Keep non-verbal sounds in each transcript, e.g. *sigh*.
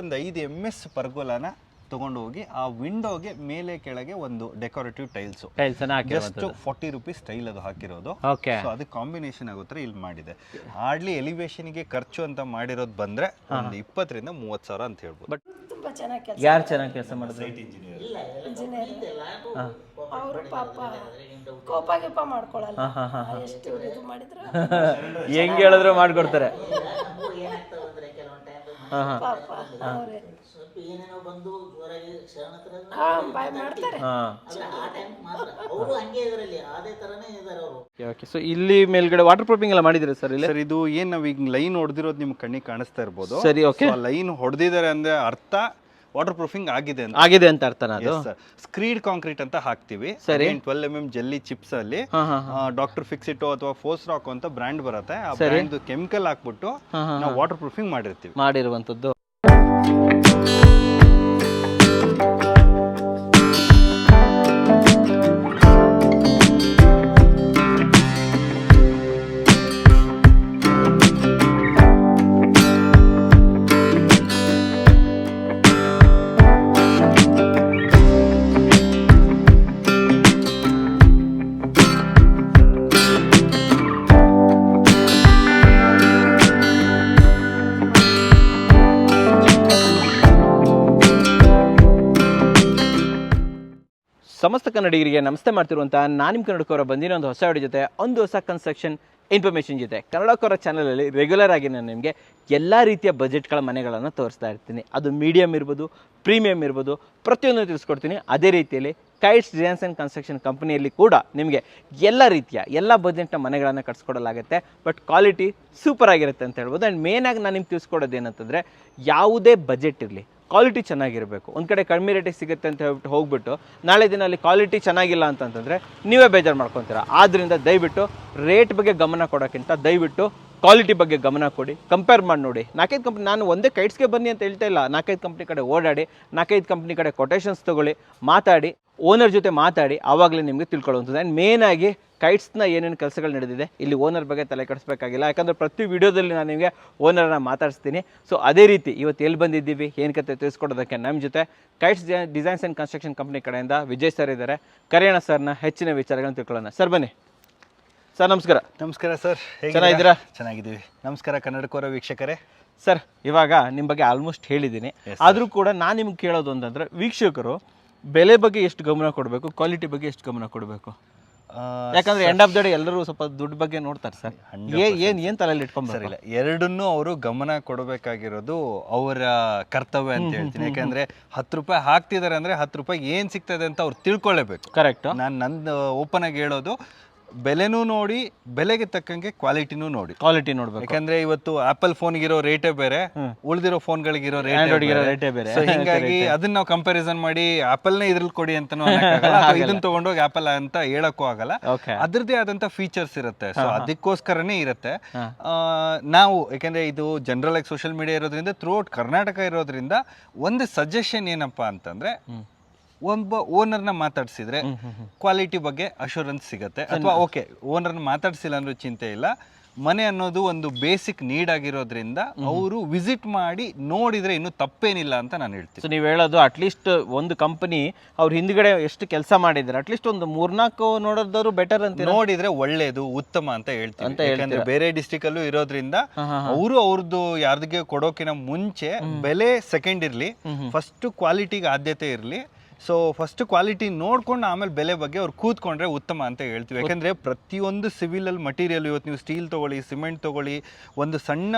ಒಂದು ಐದು M S ಪರ್ಗೋಲನ ತಗೊಂಡು ಹೋಗಿ ಆ ವಿಂಡೋಗೆ ಮೇಲೆ ಕೆಳಗೆ ಒಂದು ಡೆಕೋರೇಟಿವ್ ಟೈಲ್ಸು ಟೈಲ್ಸ್ ಅನ್ನ ಜಸ್ಟ್ ಫಾರ್ಟಿ ರುಪೀಸ್ ಟೈಲ್ ಅದು ಹಾಕಿರೋದು. ಓಕೆ ಸೊ ಅದು ಕಾಂಬಿನೇಷನ್ ಆಗುತ್ತೆ ಇಲ್ಲಿ ಮಾಡಿದೆ. ಹಾರ್ಡ್ಲಿ ಎಲಿವೇಶನ್ಗೆ ಖರ್ಚು ಅಂತ ಮಾಡಿರೋದು ಬಂದ್ರೆ ಒಂದು ಇಪ್ಪತ್ತರಿಂದ ಮೂವತ್ತು ಸಾವಿರ ಅಂತ ಹೇಳ್ಬೋದು. ಬಟ್ ತುಂಬಾ ಚೆನ್ನಾಗಿ ಕೆಲಸ ಯಾರು ಚೆನ್ನಾಗಿ ಕೆಲಸ ಮಾಡಿದ್ರು? ಇಂಜಿನಿಯರ್ ಅವರು ಪಾಪ ಕೋಪ ಗೀಪ ಮಾಡ್ಕೊಳಲ್ಲ. ಎಷ್ಟು ಇದು ಮಾಡಿದ್ರು? *laughs* ಹೆಂಗ್ ಹೇಳಿದ್ರು ಮಾಡ್ಕೊಡ್ತಾರೆ. ಪಾಪ ಅವರೇ. ಸ್ವಲ್ಪ ಏನೇನೋ ಬಂದು ಜೋರಾಗಿ ಶರಣ ಹಾ ಬಾಯ್ ಮಾಡ್ತಾರೆ. ಹಾ. ಆ ಮಾತ್ರ. ಅವರು ಹಂಗೆ ಇದರಲ್ಲಿ ಅದೇ ತರನೇ ಇದಾರೆ ಅವರು. ಓಕೆ ಸೊ ಇಲ್ಲಿ ಮೇಲ್ಗಡೆ ವಾಟರ್ ಪ್ರೂಫಿಂಗ್ ಎಲ್ಲ ಮಾಡಿದ್ರೆ ಸರ್ ಇಲ್ಲ? ಸರ್ ಇದು ಏನ್ ನಾವ್ ಈಗ ಲೈನ್ ಹೊಡೆದಿರೋದು ನಿಮ್ಗೆ ಕಣ್ಣಿಗೆ ಕಾಣಿಸ್ತಾ ಇರ್ಬೋದು. ಸರಿ ಓಕೆ ಲೈನ್ ಹೊಡೆದಿದ್ದಾರೆ ಅಂದ್ರೆ ಅರ್ಥ ವಾಟರ್ ಪ್ರೂಫಿಂಗ್ ಆಗಿದೆ ಅಂತ. ಆಗಿದೆ ಅಂತ ಅರ್ಥ ಅದು? ಸ್ಕ್ರೀಡ್ ಕಾಂಕ್ರೀಟ್ ಅಂತ ಹಾಕ್ತಿವಿ. ಸರಿ. Twelve M M jelly chips ಅಲ್ಲಿ ಡಾಕ್ಟರ್ ಫಿಕ್ಸ್ ಫಿಕ್ಸಿಟೋ ಅಥವಾ ಫೋರ್ಸ್ ರಾಕ್ ಅಂತ ಬ್ರ್ಯಾಂಡ್ ಬರುತ್ತೆ. ಆ ಬ್ರ್ಯಾಂಡ್ ಕೆಮಿಕಲ್ ಹಾಕ್ಬಿಟ್ಟು ನಾವು ವಾಟರ್ ಪ್ರೂಫಿಂಗ್ ಮಾಡಿರ್ತೀವಿ. ಮಾಡಿರುವಂಥದ್ದು. ಕನ್ನಡಿಗರಿಗೆ ನಮಸ್ತೆ ಮಾಡ್ತಿರುವಂಥ ನಾನು ನಿಮ್ಮ ಕನ್ನಡಕವರ ಬಂದಿರೋ ಒಂದು ಹೊಸ ವಿಡಿಯೋ ಜೊತೆ, ಒಂದು ಹೊಸ ಕನ್ಸ್ಟ್ರಕ್ಷನ್ ಇನ್ಫಾರ್ಮೇಷನ್ ಜೊತೆ. ಕನ್ನಡಕವರ ಚಾನಲಲ್ಲಿ ರೆಗ್ಯುಲರ್ ಆಗಿ ನಾನು ನಿಮಗೆ ಎಲ್ಲ ರೀತಿಯ ಬಜೆಟ್ಗಳ ಮನೆಗಳನ್ನು ತೋರಿಸ್ತಾ ಇರ್ತೀನಿ. ಅದು ಮೀಡಿಯಮ್ ಇರ್ಬೋದು ಪ್ರೀಮಿಯಮ್ ಇರ್ಬೋದು ಪ್ರತಿಯೊಂದು ತಿಳಿಸ್ಕೊಡ್ತೀನಿ. ಅದೇ ರೀತಿಯಲ್ಲಿ ಕೈಟ್ಸ್ ಡಿಸೈನ್ಸ್ ಆ್ಯಂಡ್ ಕನ್ಸ್ಟ್ರಕ್ಷನ್ ಕಂಪನಿಯಲ್ಲಿ ಕೂಡ ನಿಮಗೆ ಎಲ್ಲ ರೀತಿಯ, ಎಲ್ಲ ಬಜೆಟ್ನ ಮನೆಗಳನ್ನು ಕಟ್ಸ್ಕೊಡಲಾಗುತ್ತೆ. ಬಟ್ ಕ್ವಾಲಿಟಿ ಸೂಪರ್ ಆಗಿರುತ್ತೆ ಅಂತ ಹೇಳ್ಬೋದು. ಆ್ಯಂಡ್ ಮೇನಾಗಿ ನಾನು ನಿಮ್ಗೆ ತಿಳಿಸ್ಕೊಡೋದು ಏನಂತಂದರೆ ಯಾವುದೇ ಬಜೆಟ್ ಇರಲಿ ಕ್ವಾಲಿಟಿ ಚೆನ್ನಾಗಿರಬೇಕು. ಒಂದು ಕಡೆ ಕಡಿಮೆ ರೇಟಿಗೆ ಸಿಗುತ್ತೆ ಅಂತ ಹೇಳ್ಬಿಟ್ಟು ಹೋಗ್ಬಿಟ್ಟು, ನಾಳೆ ದಿನ ಅಲ್ಲಿ ಕ್ವಾಲಿಟಿ ಚೆನ್ನಾಗಿಲ್ಲ ಅಂತಂತಂದರೆ ನೀವೇ ಬೇಜಾರು ಮಾಡ್ಕೊತೀರ. ಆದ್ದರಿಂದ ದಯವಿಟ್ಟು ರೇಟ್ ಬಗ್ಗೆ ಗಮನ ಕೊಡೋಕ್ಕಿಂತ ದಯವಿಟ್ಟು ಕ್ವಾಲಿಟಿ ಬಗ್ಗೆ ಗಮನ ಕೊಡಿ. ಕಂಪೇರ್ ಮಾಡಿ ನೋಡಿ. ನಾಲ್ಕೈದು ಕಂಪ್ನಿ ನಾನು ಒಂದೇ ಕೈಟ್ಸ್ಗೆ ಬನ್ನಿ ಅಂತ ಹೇಳ್ತಾ ಇಲ್ಲ. ನಾಲ್ಕೈದು ಕಂಪ್ನಿ ಕಡೆ ಓಡಾಡಿ, ನಾಲ್ಕೈದು ಕಂಪ್ನಿ ಕಡೆ ಕೊಟೇಷನ್ಸ್ ತೊಗೊಳ್ಳಿ, ಮಾತಾಡಿ. ಓನರ್ ಜೊತೆ ಮಾತಾಡಿ ಆವಾಗಲೇ ನಿಮಗೆ ತಿಳ್ಕೊಳ್ಳುವಂಥದ್ದು. ಆ್ಯಂಡ್ ಮೇನಾಗಿ ಕೈಟ್ಸ್ನ ಏನೇನು ಕೆಲಸಗಳು ನಡೆದಿದೆ ಇಲ್ಲಿ ಓನರ್ ಬಗ್ಗೆ ತಲೆ ಕೆಡಿಸ್ಬೇಕಾಗಿಲ್ಲ. ಯಾಕಂದರೆ ಪ್ರತಿ ವಿಡಿಯೋದಲ್ಲಿ ನಾನು ನಿಮಗೆ ಓನರನ್ನ ಮಾತಾಡಿಸ್ತೀನಿ. ಸೊ ಅದೇ ರೀತಿ ಇವತ್ತು ಎಲ್ಲಿ ಬಂದಿದ್ದೀವಿ ಏನು ಕತೆ ತಿಳಿಸ್ಕೊಡೋದಕ್ಕೆ ನಮ್ಮ ಜೊತೆ Kites designs and construction company ಕಡೆಯಿಂದ ವಿಜಯ್ ಸರ್ ಇದ್ದಾರೆ. ಕರೆಯೋಣ ಸರ್ನ ಹೆಚ್ಚಿನ ವಿಚಾರಗಳನ್ನು ತಿಳ್ಕೊಳ್ಳೋಣ. ಸರ್ ಬನ್ನಿ. ಸರ್ ನಮಸ್ಕಾರ. ನಮಸ್ಕಾರ ಸರ್ ಚೆನ್ನಾಗಿದ್ದೀರಾ? ಚೆನ್ನಾಗಿದ್ದೀವಿ. ನಮಸ್ಕಾರ ಕನ್ನಡಕೋರ ವೀಕ್ಷಕರೇ. ಸರ್ ಇವಾಗ ನಿಮ್ಮ ಬಗ್ಗೆ ಆಲ್ಮೋಸ್ಟ್ ಹೇಳಿದ್ದೀನಿ. ಆದರೂ ಕೂಡ ನಾನು ನಿಮ್ಗೆ ಕೇಳೋದು ಅಂತಂದರೆ ವೀಕ್ಷಕರು ಬೆಲೆ ಬಗ್ಗೆ ಎಷ್ಟು ಗಮನ ಕೊಡಬೇಕು? ಕ್ವಾಲಿಟಿ ಬಗ್ಗೆ ಎಷ್ಟು ಗಮನ ಕೊಡಬೇಕು? ಯಾಕಂದ್ರೆ ಎಂಡ್ ಆಫ್ ದ ಡೇ ಎಲ್ಲರೂ ಸ್ವಲ್ಪ ದುಡ್ಡು ಬಗ್ಗೆ ನೋಡ್ತಾರೆ ಸರ್. ಏನ್ ಏನ್ ತಲೆಯಲ್ಲಿ ಇಲ್ಲ. ಎರಡನ್ನೂ ಅವರು ಗಮನ ಕೊಡಬೇಕಾಗಿರೋದು ಅವರ ಕರ್ತವ್ಯ ಅಂತ ಹೇಳ್ತೀನಿ. ಯಾಕಂದ್ರೆ ಹತ್ತು ರೂಪಾಯಿ ಹಾಕ್ತಿದ್ದಾರೆ ಅಂದ್ರೆ ಹತ್ತು ರೂಪಾಯಿ ಏನ್ ಸಿಗ್ತದೆ ಅಂತ ಅವ್ರು ತಿಳ್ಕೊಳ್ಳೇಬೇಕು ಕರೆಕ್ಟ್ ನಾನು ನಂದು ಓಪನ್ ಆಗಿ ಹೇಳೋದು ಬೆಲೆನೂ ನೋಡಿ ಬೆಲೆಗೆ ತಕ್ಕಂಗೆ ಕ್ವಾಲಿಟಿನೂ ನೋಡಿ. ಕ್ವಾಲಿಟಿ ನೋಡ್ಬೇಕು. ಯಾಕಂದ್ರೆ ಇವತ್ತು ಆಪಲ್ ಫೋನ್ಗಿರೋ ರೇಟೇ ಬೇರೆ ಉಳಿದಿರೋ ಫೋನ್ಗಳಿಗಿರೋ Android ರೇಟೇ ಬೇರೆ. ಸೊ *laughs* ಹಿಂಗಾಗಿ ಅದನ್ನ ನಾವು ಕಂಪ್ಯಾರಿಸನ್ ಮಾಡಿ ಆಪಲ್ನೇ ಇದ್ರಲ್ಲಿ ಕೊಡಿ ಅಂತಾನು *laughs* ಅಥವಾ ಇದನ್ನ ತಗೊಂಡೋಗಿ ಆಪಲ್ ಅಂತ ಹೇಳಕ್ಕೂ ಆಗಲ್ಲ. ಅದ್ರದೇ ಅದ್ರದ್ದೇ ಆದಂತ ಫೀಚರ್ಸ್ ಇರುತ್ತೆ. ಸೊ ಅದಕ್ಕೋಸ್ಕರನೇ ಇರುತ್ತೆ. ನಾವು ಯಾಕಂದ್ರೆ ಇದು ಜನರಲ್ ಆಗಿ ಸೋಷಿಯಲ್ ಮೀಡಿಯಾ ಇರೋದ್ರಿಂದ ಥ್ರೂ ಔಟ್ ಕರ್ನಾಟಕ ಇರೋದ್ರಿಂದ ಒಂದು ಸಜೆಷನ್ ಏನಪ್ಪಾ ಅಂತಂದ್ರೆ ಒಬ್ಬ ಓನರ್ನ ಮಾತಾಡ್ಸಿದ್ರೆ ಕ್ವಾಲಿಟಿ ಬಗ್ಗೆ ಅಶೂರೆನ್ಸ್ ಸಿಗುತ್ತೆ. ಅಥವಾ ಓಕೆ ಓನರ್ನ ಮಾತಾಡ್ಸಿಲ್ಲ ಅಂದ್ರೂ ಚಿಂತೆ ಇಲ್ಲ. ಮನೆ ಅನ್ನೋದು ಒಂದು ಬೇಸಿಕ್ ನೀಡ್ ಆಗಿರೋದ್ರಿಂದ ಅವರು ವಿಸಿಟ್ ಮಾಡಿ ನೋಡಿದ್ರೆ ಇನ್ನು ತಪ್ಪೇನಿಲ್ಲ ಅಂತ ನಾನು ಹೇಳ್ತೀನಿ. ಸೊ ನೀವು ಹೇಳೋದು ಅಟ್ಲೀಸ್ಟ್ ಒಂದು ಕಂಪನಿ ಅವ್ರ ಹಿಂದ್ಗಡೆ ಎಷ್ಟು ಕೆಲಸ ಮಾಡಿದ್ದಾರೆ. ಅಟ್ಲೀಸ್ಟ್ ಒಂದು ಮೂರ್ನಾಲ್ಕು ನೋಡೋದಾದ್ರು ಬೆಟರ್ ಅಂತ ನೋಡಿದ್ರೆ ಒಳ್ಳೇದು ಉತ್ತಮ ಅಂತ ಹೇಳ್ತೀನಿ ಯಾಕಂದ್ರೆ ಬೇರೆ ಡಿಸ್ಟಿಕ್ ಅಲ್ಲೂ ಇರೋದ್ರಿಂದ ಅವರು ಅವ್ರದ್ದು ಯಾರ್ದಿಗೆ ಕೊಡೋಕಿನ ಮುಂಚೆ ಬೆಲೆ ಸೆಕೆಂಡ್ ಇರ್ಲಿ. ಫಸ್ಟ್ ಕ್ವಾಲಿಟಿಗೆ ಆದ್ಯತೆ ಇರ್ಲಿ. ಸೊ ಫಸ್ಟ್ ಕ್ವಾಲಿಟಿ ನೋಡ್ಕೊಂಡು ಆಮೇಲೆ ಬೆಲೆ ಬಗ್ಗೆ ಅವ್ರು ಕೂತ್ಕೊಂಡ್ರೆ ಉತ್ತಮ ಅಂತ ಹೇಳ್ತೀವಿ. ಯಾಕಂದ್ರೆ ಪ್ರತಿಯೊಂದು ಸಿವಿಲಲ್ಲಿ ಮಟೀರಿಯಲ್ ಇವತ್ತು ನೀವು ಸ್ಟೀಲ್ ತಗೊಳ್ಳಿ ಸಿಮೆಂಟ್ ತಗೊಳ್ಳಿ, ಒಂದು ಸಣ್ಣ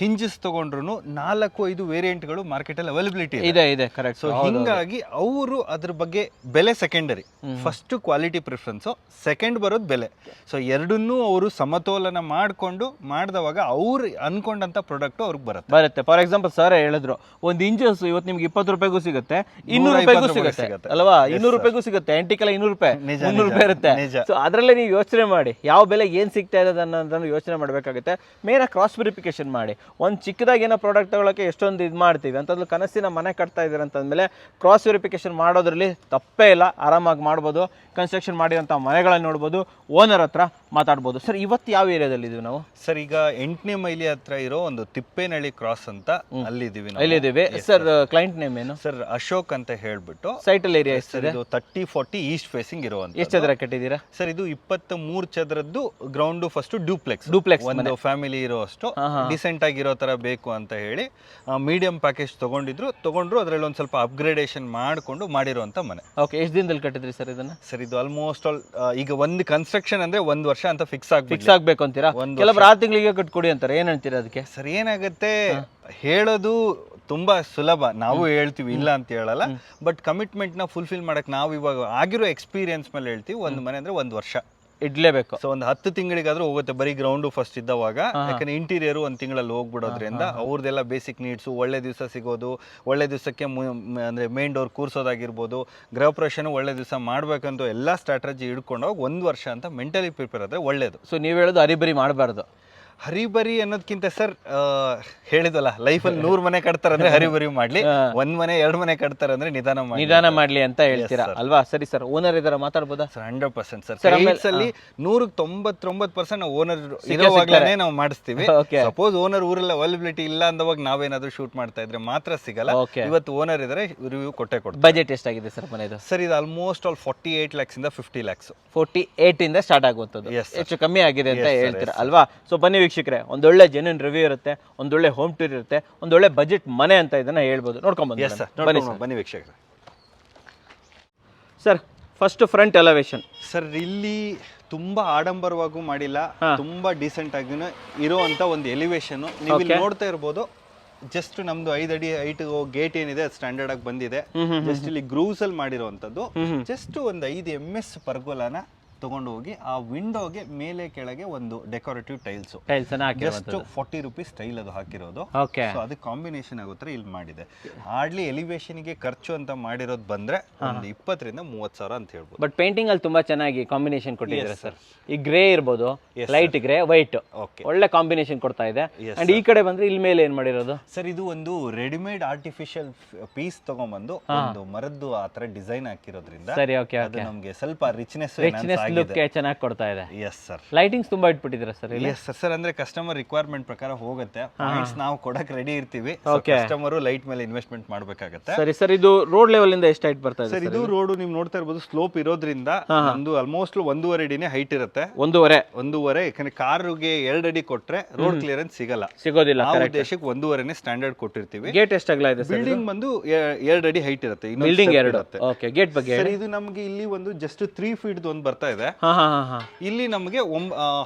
ಹಿಂಜಸ್ ತಗೊಂಡ್ರು ನಾಲ್ಕು ಐದು ವೇರಿಯಂಟ್ಗಳು ಮಾರ್ಕೆಟಲ್ಲಿ ಅವೈಲಬಿಲಿಟಿ ಇದೆ. ಇದೆ ಕರೆಕ್ಟ್ ಸೊ ಹಿಂಗಾಗಿ ಅವರು ಅದ್ರ ಬಗ್ಗೆ ಬೆಲೆ secondary first quality preference second ಬರೋದು ಬೆಲೆ. ಸೊ ಎರಡನ್ನೂ ಅವರು ಸಮತೋಲನ ಮಾಡಿಕೊಂಡು ಮಾಡಿದವಾಗ ಅವ್ರು ಅನ್ಕೊಂಡಂತ ಪ್ರಾಡಕ್ಟ್ ಅವ್ರಿಗೆ ಬರುತ್ತೆ. ಬರುತ್ತೆ. ಫಾರ್ ಎಕ್ಸಾಂಪಲ್ ಸರ್ ಹೇಳಿದ್ರು ಒಂದು ಇಂಚಸ್ ಇವತ್ತು ನಿಮ್ಗೆ ಇಪ್ಪತ್ತು ರೂಪಾಯಿಗೂ ಸಿಗುತ್ತೆ ಇನ್ನೂರು ರೂಪಾಯಿಗೂ ಸಿಗುತ್ತೆ. ಅಲ್ವಾ? ಇನ್ನೂರು ರೂಪಾಯಿಗೂ ಸಿಗುತ್ತೆ. ಎಂಟಿಕಲ್ಲ ಇನ್ನೂರು ರೂಪಾಯಿ ಮುನ್ನೂರು ರೂಪಾಯಿ ಇರುತ್ತೆ. ಸೊ ಅದರಲ್ಲೇ ನೀವು ಯೋಚನೆ ಮಾಡಿ. ಯಾವ ಬೆಲೆ ಏನು ಸಿಗ್ತಾ ಇದೆ ಅನ್ನೋದನ್ನು ಯೋಚನೆ ಮಾಡಬೇಕಾಗುತ್ತೆ. ಮೇನ ಕ್ರಾಸ್ ವೆರಿಫಿಕೇಶನ್ ಮಾಡಿ. ಒಂದು ಚಿಕ್ಕದಾಗಿ ಏನೋ ಪ್ರಾಡಕ್ಟ್ ತಗೊಳ್ಳೋಕೆ ಎಷ್ಟೊಂದು ಇದು ಮಾಡ್ತೀವಿ. ಅಂತಂದ್ರೆ ಕನಸಿನ ಮನೆ ಕಟ್ತಾ ಇದ್ದೀರ ಅಂತಂದಮೇಲೆ ಕ್ರಾಸ್ ವೆರಿಫಿಕೇಶನ್ ಮಾಡೋದ್ರಲ್ಲಿ ತಪ್ಪೇ ಇಲ್ಲ. ಆರಾಮಾಗಿ ಮಾಡ್ಬೋದು. ಕನ್ಸ್ಟ್ರಕ್ಷನ್ ಮಾಡಿರೋಂಥ ಮನೆಗಳನ್ನ ನೋಡ್ಬೋದು. ಓನರ್ ಹತ್ರ ಮಾತಾಡ್ಬೋದು. ಸರ್ ಇವತ್ತು ಯಾವ ಏರಿಯಾದಲ್ಲಿ ಇದೀವಿ ನಾವು? ಸರ್ ಈಗ ಎಂಟನೇ ಮೈಲಿ ಹತ್ರ ಇರೋ ಒಂದು ತಿಪ್ಪೇನಹಳ್ಳಿ ಕ್ರಾಸ್ ಅಂತ ಅಲ್ಲಿದ್ದೀವಿ ನಾವು. ಎಲ್ಲಿದ್ದೀವಿ ಸರ್ ಕ್ಲೈಂಟ್ ನೇಮ್ ಏನು? ಸರ್ ಅಶೋಕ್ ಅಂತ ಹೇಳ್ಬಿಟ್ಟು ಸೈಟಲ್ ಏರಿಯಾ ಸರ್ ಇದು ತರ್ಟಿ ಫೋರ್ಟಿ ಈಸ್ಟ್ ಫೇಸಿಂಗ್ ಇರುವಂತ ಎಷ್ಟು ಚದರ ಕಟ್ಟಿದ್ದೀರಾ? ಸರ್ ಇದು ಇಪ್ಪತ್ತ ಮೂರು ಚದರದ್ದು ಗ್ರೌಂಡ್ ಫಸ್ಟ್ ಡ್ಯೂಪ್ಲೆಕ್ಸ್ ಡ್ಯೂಪ್ಲೆಕ್ಸ್ ಒಂದು ಫ್ಯಾಮಿಲಿ ಇರೋ ಅಷ್ಟು ಡಿಸೆಂಟ್ ಆಗಿರೋ ಥರ ಬೇಕು ಅಂತ ಹೇಳಿ ಮೀಡಿಯಂ ಪ್ಯಾಕೇಜ್ ತಗೊಂಡಿದ್ರು. ತಗೊಂಡ್ರು ಅದರಲ್ಲಿ ಒಂದು ಸ್ವಲ್ಪ ಅಪ್ಗ್ರೇಡೇಷನ್ ಮಾಡ್ಕೊಂಡು ಅಂತ ಮನೆ. ಓಕೆ ಎಷ್ಟು ದಿನದಲ್ಲಿ ಕಟ್ಟಿದ್ರಿ ಸರ್ ಇದನ್ನ? ಸರ್ ಇದು ಆಲ್ಮೋಸ್ಟ್ ಆಲ್ ಈಗ ಒಂದು ಕನ್ಸ್ಟ್ರಕ್ಷನ್ ಅಂದ್ರೆ ಒಂದು ವರ್ಷ ಅಂತ ಫಿಕ್ಸ್ ಆಗಿ ಫಿಕ್ಸ್ ಆಗಬೇಕು ಅಂತೀರಾ? ಒಂದು ಕೆಲವ್ರು ಆರು ತಿಂಗಳಿಗೆ ಕಟ್ಕೊಡಿ ಅಂತಾರೆ ಏನು ಹೇಳ್ತೀರಾ ಅದಕ್ಕೆ? ಸರ್ ಏನಾಗುತ್ತೆ ಹೇಳೋದು ತುಂಬಾ ಸುಲಭ. ನಾವು ಹೇಳ್ತೀವಿ ಇಲ್ಲ ಅಂತ ಹೇಳಲ್ಲ. ಬಟ್ ಕಮಿಟ್ಮೆಂಟ್ನ ಫುಲ್ಫಿಲ್ ಮಾಡಕ್ ನಾವು ಇವಾಗ ಆಗಿರೋ ಎಕ್ಸ್ಪೀರಿಯನ್ಸ್ ಮೇಲೆ ಹೇಳ್ತೀವಿ ಒಂದು ಮನೆ ಅಂದ್ರೆ ಒಂದು ವರ್ಷ. ಇಡ್ಲೇಬೇಕು. ಸೊ ಒಂದು ಹತ್ತು ತಿಂಗಳಿಗಾದ್ರೂ ಹೋಗುತ್ತೆ. ಬರೀ ಗ್ರೌಂಡು ಫಸ್ಟ್ ಇದ್ದವಾಗ. ಯಾಕಂದ್ರೆ ಇಂಟೀರಿಯರ್ ಒಂದು ತಿಂಗಳಲ್ಲಿ ಹೋಗ್ಬಿಡೋದ್ರಿಂದ ಅವ್ರದ್ದೆಲ್ಲ ಬೇಸಿಕ್ ನೀಡ್ಸು ಒಳ್ಳೆ ದಿವಸ ಸಿಗೋದು ಒಳ್ಳೆ ದಿವಸಕ್ಕೆ ಅಂದ್ರೆ ಮೇನ್ ಡೋರ್ ಕೂರ್ಸೋದಾಗಿರ್ಬೋದು ಗೃಹ ಪ್ರವೇಶನ ಒಳ್ಳೆ ದಿವಸ ಮಾಡ್ಬೇಕಂತ ಎಲ್ಲ ಸ್ಟ್ರಾಟಜಿ ಹಿಡ್ಕೊಂಡೋಗಿ ಒಂದು ವರ್ಷ ಅಂತ ಮೆಂಟಲಿ ಪ್ರಿಪೇರ್ ಆದ್ರೆ ಒಳ್ಳೇದು. ಸೊ ನೀವು ಹೇಳೋದು ಅರಿಬರಿ ಮಾಡಬಾರ್ದು. ಹರಿಬರಿ ಅನ್ನೋದಕ್ಕಿಂತ ಸರ್ ಹೇಳಿದಲ್ಲ ಅಲ್ಲಿ ನೂರ್ ಮನೆ ಕಟ್ತಾರಂದ್ರೆ ಹರಿಬರಿ ಮಾಡ್ಲಿ ಒಂದ್ ಮನೆ ಎರಡ್ ಮನೆ ಕಟ್ತಾರೆ ಅಂದ್ರೆ ನಿಧಾನ ಮಾಡಿ ನಿಧಾನ ಮಾಡ್ಲಿ ಅಂತ ಹೇಳ್ತೀರಾ? ಅಲ್ವಾ? ಸರಿ ಸರ್ ಓನರ್ ಇದಾರ? ಮಾತಾಡ್ಬೋದಾ? Sir hundred percent sir credits ಅಲ್ಲಿ ನೂರಕ್ಕೆ ತೊಂಬತ್ತೊಂಬತ್ತು ಪರ್ಸೆಂಟ್ ನಾವು ಓನರ್ ಇರೋವಾಗ್ಲೇ ನಾವು ಮಾಡಿಸ್ತೀವಿ. ಸಪೋಸ್ ಓನರ್ ಊರಲ್ಲಿ ಅವೈಲಬಿಲಿಟಿ ಇಲ್ಲ ಅಂದವಾಗ ನಾವೇನಾದ್ರೂ ಶೂಟ್ ಮಾಡ್ತಾ ಇದ್ರೆ ಮಾತ್ರ ಸಿಗಲ್ಲ. ಇವತ್ತು ಓನರ್ ಇದ್ರೆ ರಿವ್ಯೂ ಕೊಟ್ಟೆ ಕೊಡ್ತಾರೆ. ಬಜೆಟ್ ಎಷ್ಟಾಗಿದೆ ಸರ್ ಮನೆದು? ಸರ್ ಇದು almost all forty eight lakhs ಇಂದ ಫಿಫ್ಟಿ ಲ್ಯಾಕ್ಸ್ ಫೋರ್ಟಿ ಏಟ್ ಇಂದ ಸ್ಟಾರ್ಟ್ ಆಗುವಂಥದ್ದು. ಹೆಚ್ಚು ಕಮ್ಮಿ ಆಗಿದೆ ಅಂತ ಹೇಳ್ತೀರಾ? ಅಲ್ವಾ? ಸೊ ಬನ್ನಿ ವೀಕ್ಷಕರೇ ಒಂದೊಳ್ಳೆ ಜೆನ್ಯೂನ್ ರಿವ್ಯೂ ಇರುತ್ತೆ ಒಂದೊಳ್ಳೆ ಹೋಮ್ ಟೂರ್ ಇರುತ್ತೆ ಒಂದೊಳ್ಳೆ ಬಜೆಟ್ ಮನೆ ಅಂತ ಇದನ್ನ ಹೇಳ್ಬೋದು. ಎಸ್ ಸರ್ ಬನ್ನಿ ಬನ್ನಿ ವೀಕ್ಷಕರೇ. Sir first front elevation sir ಇಲ್ಲಿ ತುಂಬಾ ಆಡಂಬರವಾಗೂ ಮಾಡಿಲ್ಲ ತುಂಬಾ ಡೀಸೆಂಟ್ ಆಗಿನೂ ಇರುವಂತ ಒಂದು ಎಲಿವೇಶನ್ ನೀವು ಇಲ್ಲಿ ನೋಡ್ತಾ ಇರ್ಬೋದು ಜಸ್ಟ್ ನಮ್ದು ಐದು ಅಡಿ ಹೈಟ್ ಗೇಟ್ ಏನಿದೆ ಸ್ಟ್ಯಾಂಡರ್ಡ್ ಆಗಿ ಬಂದಿದೆ. ಜಸ್ಟ್ ಇಲ್ಲಿ ಗ್ರೂಸ್ ಅಲ್ಲಿ ಮಾಡಿರುವಂತದ್ದು. ಜಸ್ಟ್ ಒಂದು ಐದು ಎಂ ಎಸ್ ಪರ್ಗೋಲಾನ ತಗೊಂಡು ಹೋಗಿ ಆ ವಿಂಡೋಗೆ ಮೇಲೆ ಕೆಳಗೆ ಒಂದು decorative tiles tiles just forty rupees tile ಅದು ಹಾಕಿರೋದು. ಓಕೆ ಸೊ ಅದು ಕಾಂಬಿನೇಷನ್ ಆಗುತ್ತೆ ಇಲ್ಲಿ ಮಾಡಿದೆ. ಹಾರ್ಡ್ಲಿ ಎಲಿವೇಶನ್ಗೆ ಖರ್ಚು ಅಂತ ಮಾಡಿರೋದು ಬಂದ್ರೆ ಒಂದು ಇಪ್ಪತ್ತರಿಂದ ಮೂವತ್ತು ಸಾವಿರ ಅಂತ ಹೇಳ್ಬೋದು. ಬಟ್ ಪೇಂಟಿಂಗ್ ಅಲ್ಲಿ ತುಂಬಾ ಚೆನ್ನಾಗಿ ಕಾಂಬಿನೇಷನ್ ಕೊಟ್ಟಿದ್ದಾರೆ ಸರ್? ಈ ಗ್ರೇ ಇರ್ಬೋದು ಲೈಟ್ ಗ್ರೇ ವೈಟ್ ಓಕೆ ಒಳ್ಳೆ ಕಾಂಬಿನೇಷನ್ ಕೊಡ್ತಾ ಇದೆ. ಅಂಡ್ ಈ ಕಡೆ ಬಂದ್ರೆ ಇಲ್ಲಿ ಮೇಲೆ ಏನ್ ಮಾಡಿರೋದು? ಸರ್ ಇದು ಒಂದು ರೆಡಿಮೇಡ್ ಆರ್ಟಿಫಿಷಿಯಲ್ ಪೀಸ್ ತಗೊಂಡ್ಬಂದು ಒಂದು ಮರದ್ದು ಆ ತರ ಡಿಸೈನ್ ಹಾಕಿರೋದ್ರಿಂದ ಸರಿ ಓಕೆ ಅದು ನಮ್ಗೆ ಸ್ವಲ್ಪ ರಿಚ್ನೆಸ್ ರಿಚ್ನೆಸ್ ಲುಕ್ ಚೆನ್ನಾಗಿ ಕೊಡ್ತಾ ಇದೆ. ಎಸ್ ಸರ್ ಲೈಟಿಂಗ್ಸ್ ತುಂಬಾ ಇಟ್ಬಿಟ್ಟಿದ್ರೆ ಸರ್ ಎಸ್ ಸರ್ ಸರ್ ಅಂದ್ರೆ ಕಸ್ಟಮರ್ ರಿಕ್ವೈರ್ಮೆಂಟ್ ಪ್ರಕಾರ ಹೋಗುತ್ತೆ. ಪಾಯಿಂಟ್ಸ್ ನಾವು ಕೊಡಕ್ ರೆಡಿ ಇರ್ತೀವಿ. ಕಸ್ಟಮರ್ ಲೈಟ್ ಮೇಲೆ ಇನ್ವೆಸ್ಟ್ಮೆಂಟ್ ಮಾಡ್ಬೇಕಾಗತ್ತೆ. ಸರಿ ಸರ್ ಇದು ರೋಡ್ ಲೆವೆಲ್ ಇಂದ ಎಷ್ಟು ಹೈಟ್ ಬರ್ತಾ ಇದೆ ಸರ್ ಇದು ರೋಡ್ ನೀವು ನೋಡ್ತಾ ಇರಬಹುದು ಸ್ಲೋಪ್ ಇರೋದ್ರಿಂದ ಒಂದು ಆಲ್ಮೋಸ್ಟ್ ಒಂದೂವರೆ ಅಡಿನೇ ಹೈಟ್ ಇರುತ್ತೆ. ಒಂದೂವರೆ. ಒಂದೂವರೆ ಯಾಕಂದ್ರೆ ಕಾರುಗೆ ಎರಡು ಅಡಿ ಕೊಟ್ರೆ ರೋಡ್ ಕ್ಲಿಯರೆನ್ಸ್ ಸಿಗಲ್ಲ. ಸಿಗೋದಿಲ್ಲ ಆ ಉದ್ದೇಶಕ್ಕೆ ಒಂದೂವರೆನೇ ಸ್ಟ್ಯಾಂಡರ್ಡ್ ಕೊಟ್ಟಿರ್ತೀವಿ. ಗೇಟ್ ಎಷ್ಟಾಗಲ ಇದೆ ಸರ್ ಬಿಲ್ಡಿಂಗ್ ಬಂದು ಎರಡು ಅಡಿ ಹೈಟ್ ಇರುತ್ತೆ. ಬಿಲ್ಡಿಂಗ್ ಎರಡು. ಓಕೆ ಗೇಟ್ ಬಗ್ಗೆ ಸರ್ ಇದು ನಮಗೆ ಇಲ್ಲಿ ಒಂದು ಜಸ್ಟ್ ತ್ರೀ ಫೀಟ್ ಒಂದು ಬರ್ತಾ ಇದೆ. ಹಾ ಹಾ ಹಾ ಹಾ. ಇಲ್ಲಿ ನಮಗೆ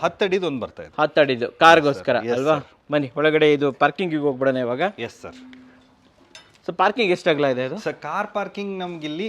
ಹತ್ತು ಅಡಿದು ಒಂದು ಬರ್ತಾ ಇದೆ. ಹತ್ತು ಅಡಿದು. ಕಾರ್ಗೋಸ್ಕರ ಅಲ್ವಾ? ಬನ್ನಿ ಒಳಗಡೆ ಇದು ಪಾರ್ಕಿಂಗ್ ಹೋಗ್ಬಿಡೋಣ ಇವಾಗ. ಎಸ್ ಸರ್ ಸೊ ಪಾರ್ಕಿಂಗ್ ಎಷ್ಟಾಗ್ಲಾ ಇದೆ ಇದು ಸರ್ ಕಾರ್ ಪಾರ್ಕಿಂಗ್ ನಮ್ಗೆ ಇಲ್ಲಿ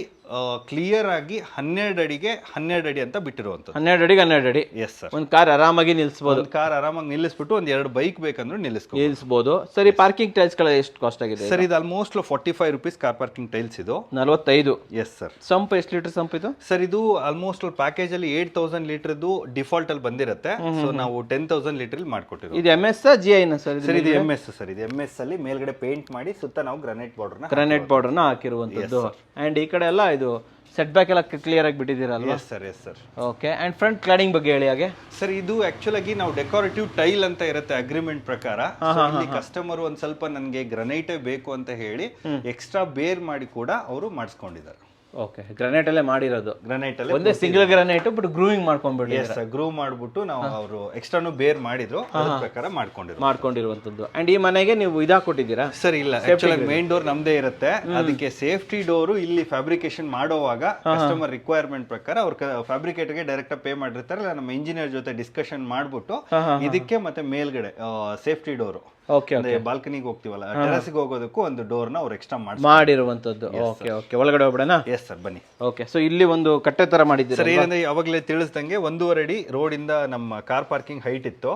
ಕ್ಲಿಯರ್ ಆಗಿ ಹನ್ನೆರಡು ಅಡಿಗೆ ಹನ್ನೆರಡು ಅಡಿ ಅಂತ ಬಿಟ್ಟಿರುವಂಥದ್ದು. ಹನ್ನೆರಡು ಅಡಿಗೆ ಹನ್ನೆರಡು ಅಡಿ. ಎಸ್ ಸರ್ ಒಂದು ಕಾರ್ ಆರಾಮಾಗಿ ನಿಲ್ಸ್ಬೋದು. ಒಂದು ಕಾರ್ ಆರಾಮಾಗಿ ನಿಲ್ಲಿಸ್ಬಿಟ್ಟು ಒಂದು ಎರಡು ಬೈಕ್ ಬೇಕಂದ್ರೆ ನಿಲ್ಲಿಸ್ಕೊ ನಿಲ್ಲಿಸ್ಬೋದು ಸರಿ ಪಾರ್ಕಿಂಗ್ ಟೈಲ್ಸ್ಗಳ ಎಷ್ಟು ಕಾಸ್ಟ್ ಆಗಿದೆ ಸರ್ ಇದು almost forty five rupees car parking tiles ಇದು. ನಲವತ್ತೈದು. ಎಸ್ ಸರ್ ಸಂಪ್ ಎಷ್ಟು ಲೀಟರ್ ಸಂಪ್ ಇದು? ಸರ್ ಇದು ಆಲ್ಮೋಸ್ಟ್ ಪ್ಯಾಕೇಜ್ ಅಲ್ಲಿ ಏಟ್ ತೌಸಂಡ್ ಲೀಟರ್ದು ಡಿಫಾಲ್ಟ್ ಅಲ್ಲಿ ಬಂದಿರುತ್ತೆ. ಸೊ ನಾವು ಟೆನ್ ತೌಸಂಡ್ ಲೀಟರ್ ಮಾಡ್ಕೊಟ್ಟಿರೋ ಇದು ಎಂ ಎಸ್ ಜಿ ಐನ ಸರ್? ಸರ್ ಇದು ಎಂ ಎಸ್ ಸರ್ ಇದು ಎಂ ಎಸ್ ಅಲ್ಲಿ ಮೇಲ್ಗಡೆ ಪೇಂಟ್ ಮಾಡಿ ಸುತ್ತ ನಾವು ಗ್ರಾನೈಟ್ ಬಾರ್ಡರ್ನ ಗ್ರಾನೈಟ್ ಪೌಡರ್ನ ಹಾಕಿರುವಂಥದ್ದು. ಅಂಡ್ ಈ ಕಡೆ ಎಲ್ಲ ಇದು ಸೆಟ್ ಬ್ಯಾಕ್ ಎಲ್ಲ ಕ್ಲಿಯರ್ ಆಗಿ ಬಿಟ್ಟಿದ್ದೀರಲ್ವಾ? Yes sir yes sir okay and front cladding ಬಗ್ಗೆ ಹೇಳಿ ಹಾಗೆ. ಸರ್ ಇದು ಆಕ್ಚುಲ್ ಆಗಿ ನಾವು ಡೆಕೋರೇಟಿವ್ ಟೈಲ್ ಅಂತ ಇರುತ್ತೆ ಅಗ್ರಿಮೆಂಟ್ ಪ್ರಕಾರ. So ಇಲ್ಲಿ ಕಸ್ಟಮರ್ ಒಂದ್ ಸ್ವಲ್ಪ ನನಗೆ ಗ್ರನೈಟೇ ಬೇಕು ಅಂತ ಹೇಳಿ ಎಕ್ಸ್ಟ್ರಾ ಬೇರ್ ಮಾಡಿ ಕೂಡ ಅವರು ಮಾಡಿಸ್ಕೊಂಡಿದ್ದಾರೆ. ಓಕೆ ಗ್ರಾನೈಟ್ ಅಲ್ಲೇ ಮಾಡಿರೋದು. ಗ್ರನೈಟ್ ಅಲ್ಲಿ ಒಂದೇ ಸಿಂಗಲ್ ಗ್ರಾನೈಟ್ ಬಟ್ ಗ್ರೂವಿಂಗ್ ಮಾಡ್ಕೊಂಡ್ಬಿಡಿ ಎಸ್ ಗ್ರೂ ಮಾಡ್ಬಿಟ್ಟು ನಾವು ಅವರು ಎಕ್ಸ್ಟ್ರಾನು ಬೇರ್ ಮಾಡಿದ್ರು ಅದ್ರ ಪ್ರಕಾರ ಮಾಡ್ಕೊಂಡಿರೋ ಮಾಡ್ಕೊಂಡಿರುವಂತದ್ದು ಅಂಡ್ ಈ ಮನೆಗೆ ನೀವು ಇದಾಕೊಟ್ಟಿದ್ದೀರಾ ಸರ್ ಇಲ್ಲ. ಆಕ್ಚುಲಿ ಮೇನ್ ಡೋರ್ ನಮ್ದೇ ಇರುತ್ತೆ. ಅದಕ್ಕೆ ಸೇಫ್ಟಿ ಡೋರು ಇಲ್ಲಿ ಫ್ಯಾಬ್ರಿಕೇಶನ್ ಮಾಡೋವಾಗ ಕಸ್ಟಮರ್ ರಿಕ್ವೈರ್ಮೆಂಟ್ ಪ್ರಕಾರ ಅವ್ರ ಫ್ಯಾಬ್ರಿಕೇಟರ್ಗೆ ಡೈರೆಕ್ಟ್ ಪೇ ಮಾಡಿರ್ತಾರೆ. ಇಲ್ಲ ನಮ್ಮ ಇಂಜಿನಿಯರ್ ಜೊತೆ ಡಿಸ್ಕಷನ್ ಮಾಡ್ಬಿಟ್ಟು ಇದಕ್ಕೆ ಮತ್ತೆ ಮೇಲ್ಗಡೆ ಸೇಫ್ಟಿ ಡೋರು ಅಂದ್ರೆ ಬಾಲ್ಕನಿಗೆ ಹೋಗ್ತೀವಲ್ಲ ಟೆರಸ್ಗೆ ಹೋಗೋದಕ್ಕೂ ಒಂದು ಡೋರ್ನ ಅವ್ರು ಎಕ್ಸ್ಟ್ರಾ ಮಾಡಿ ಮಾಡಿರುವಂತದ್ದು ಓಕೆ ಓಕೆ ಒಳಗಡೆ ಹೋಗ್ಬಿಡೋಣ? ಎಸ್ ಸರ್ ಬನ್ನಿ. ಓಕೆ ಸೊ ಇಲ್ಲಿ ಒಂದು ಕಟ್ಟೆ ತರ ಮಾಡಿದ್ದೀರಿ ಸರ್ ಏನಂದ್ರೆ ಅವಾಗಲೇ ತಿಳಿಸ್ದಂಗೆ ಒಂದೂವರೆ ಅಡಿ ರೋಡ್ ಇಂದ ನಮ್ಮ ಕಾರ್ ಪಾರ್ಕಿಂಗ್ ಹೈಟ್ ಇತ್ತು.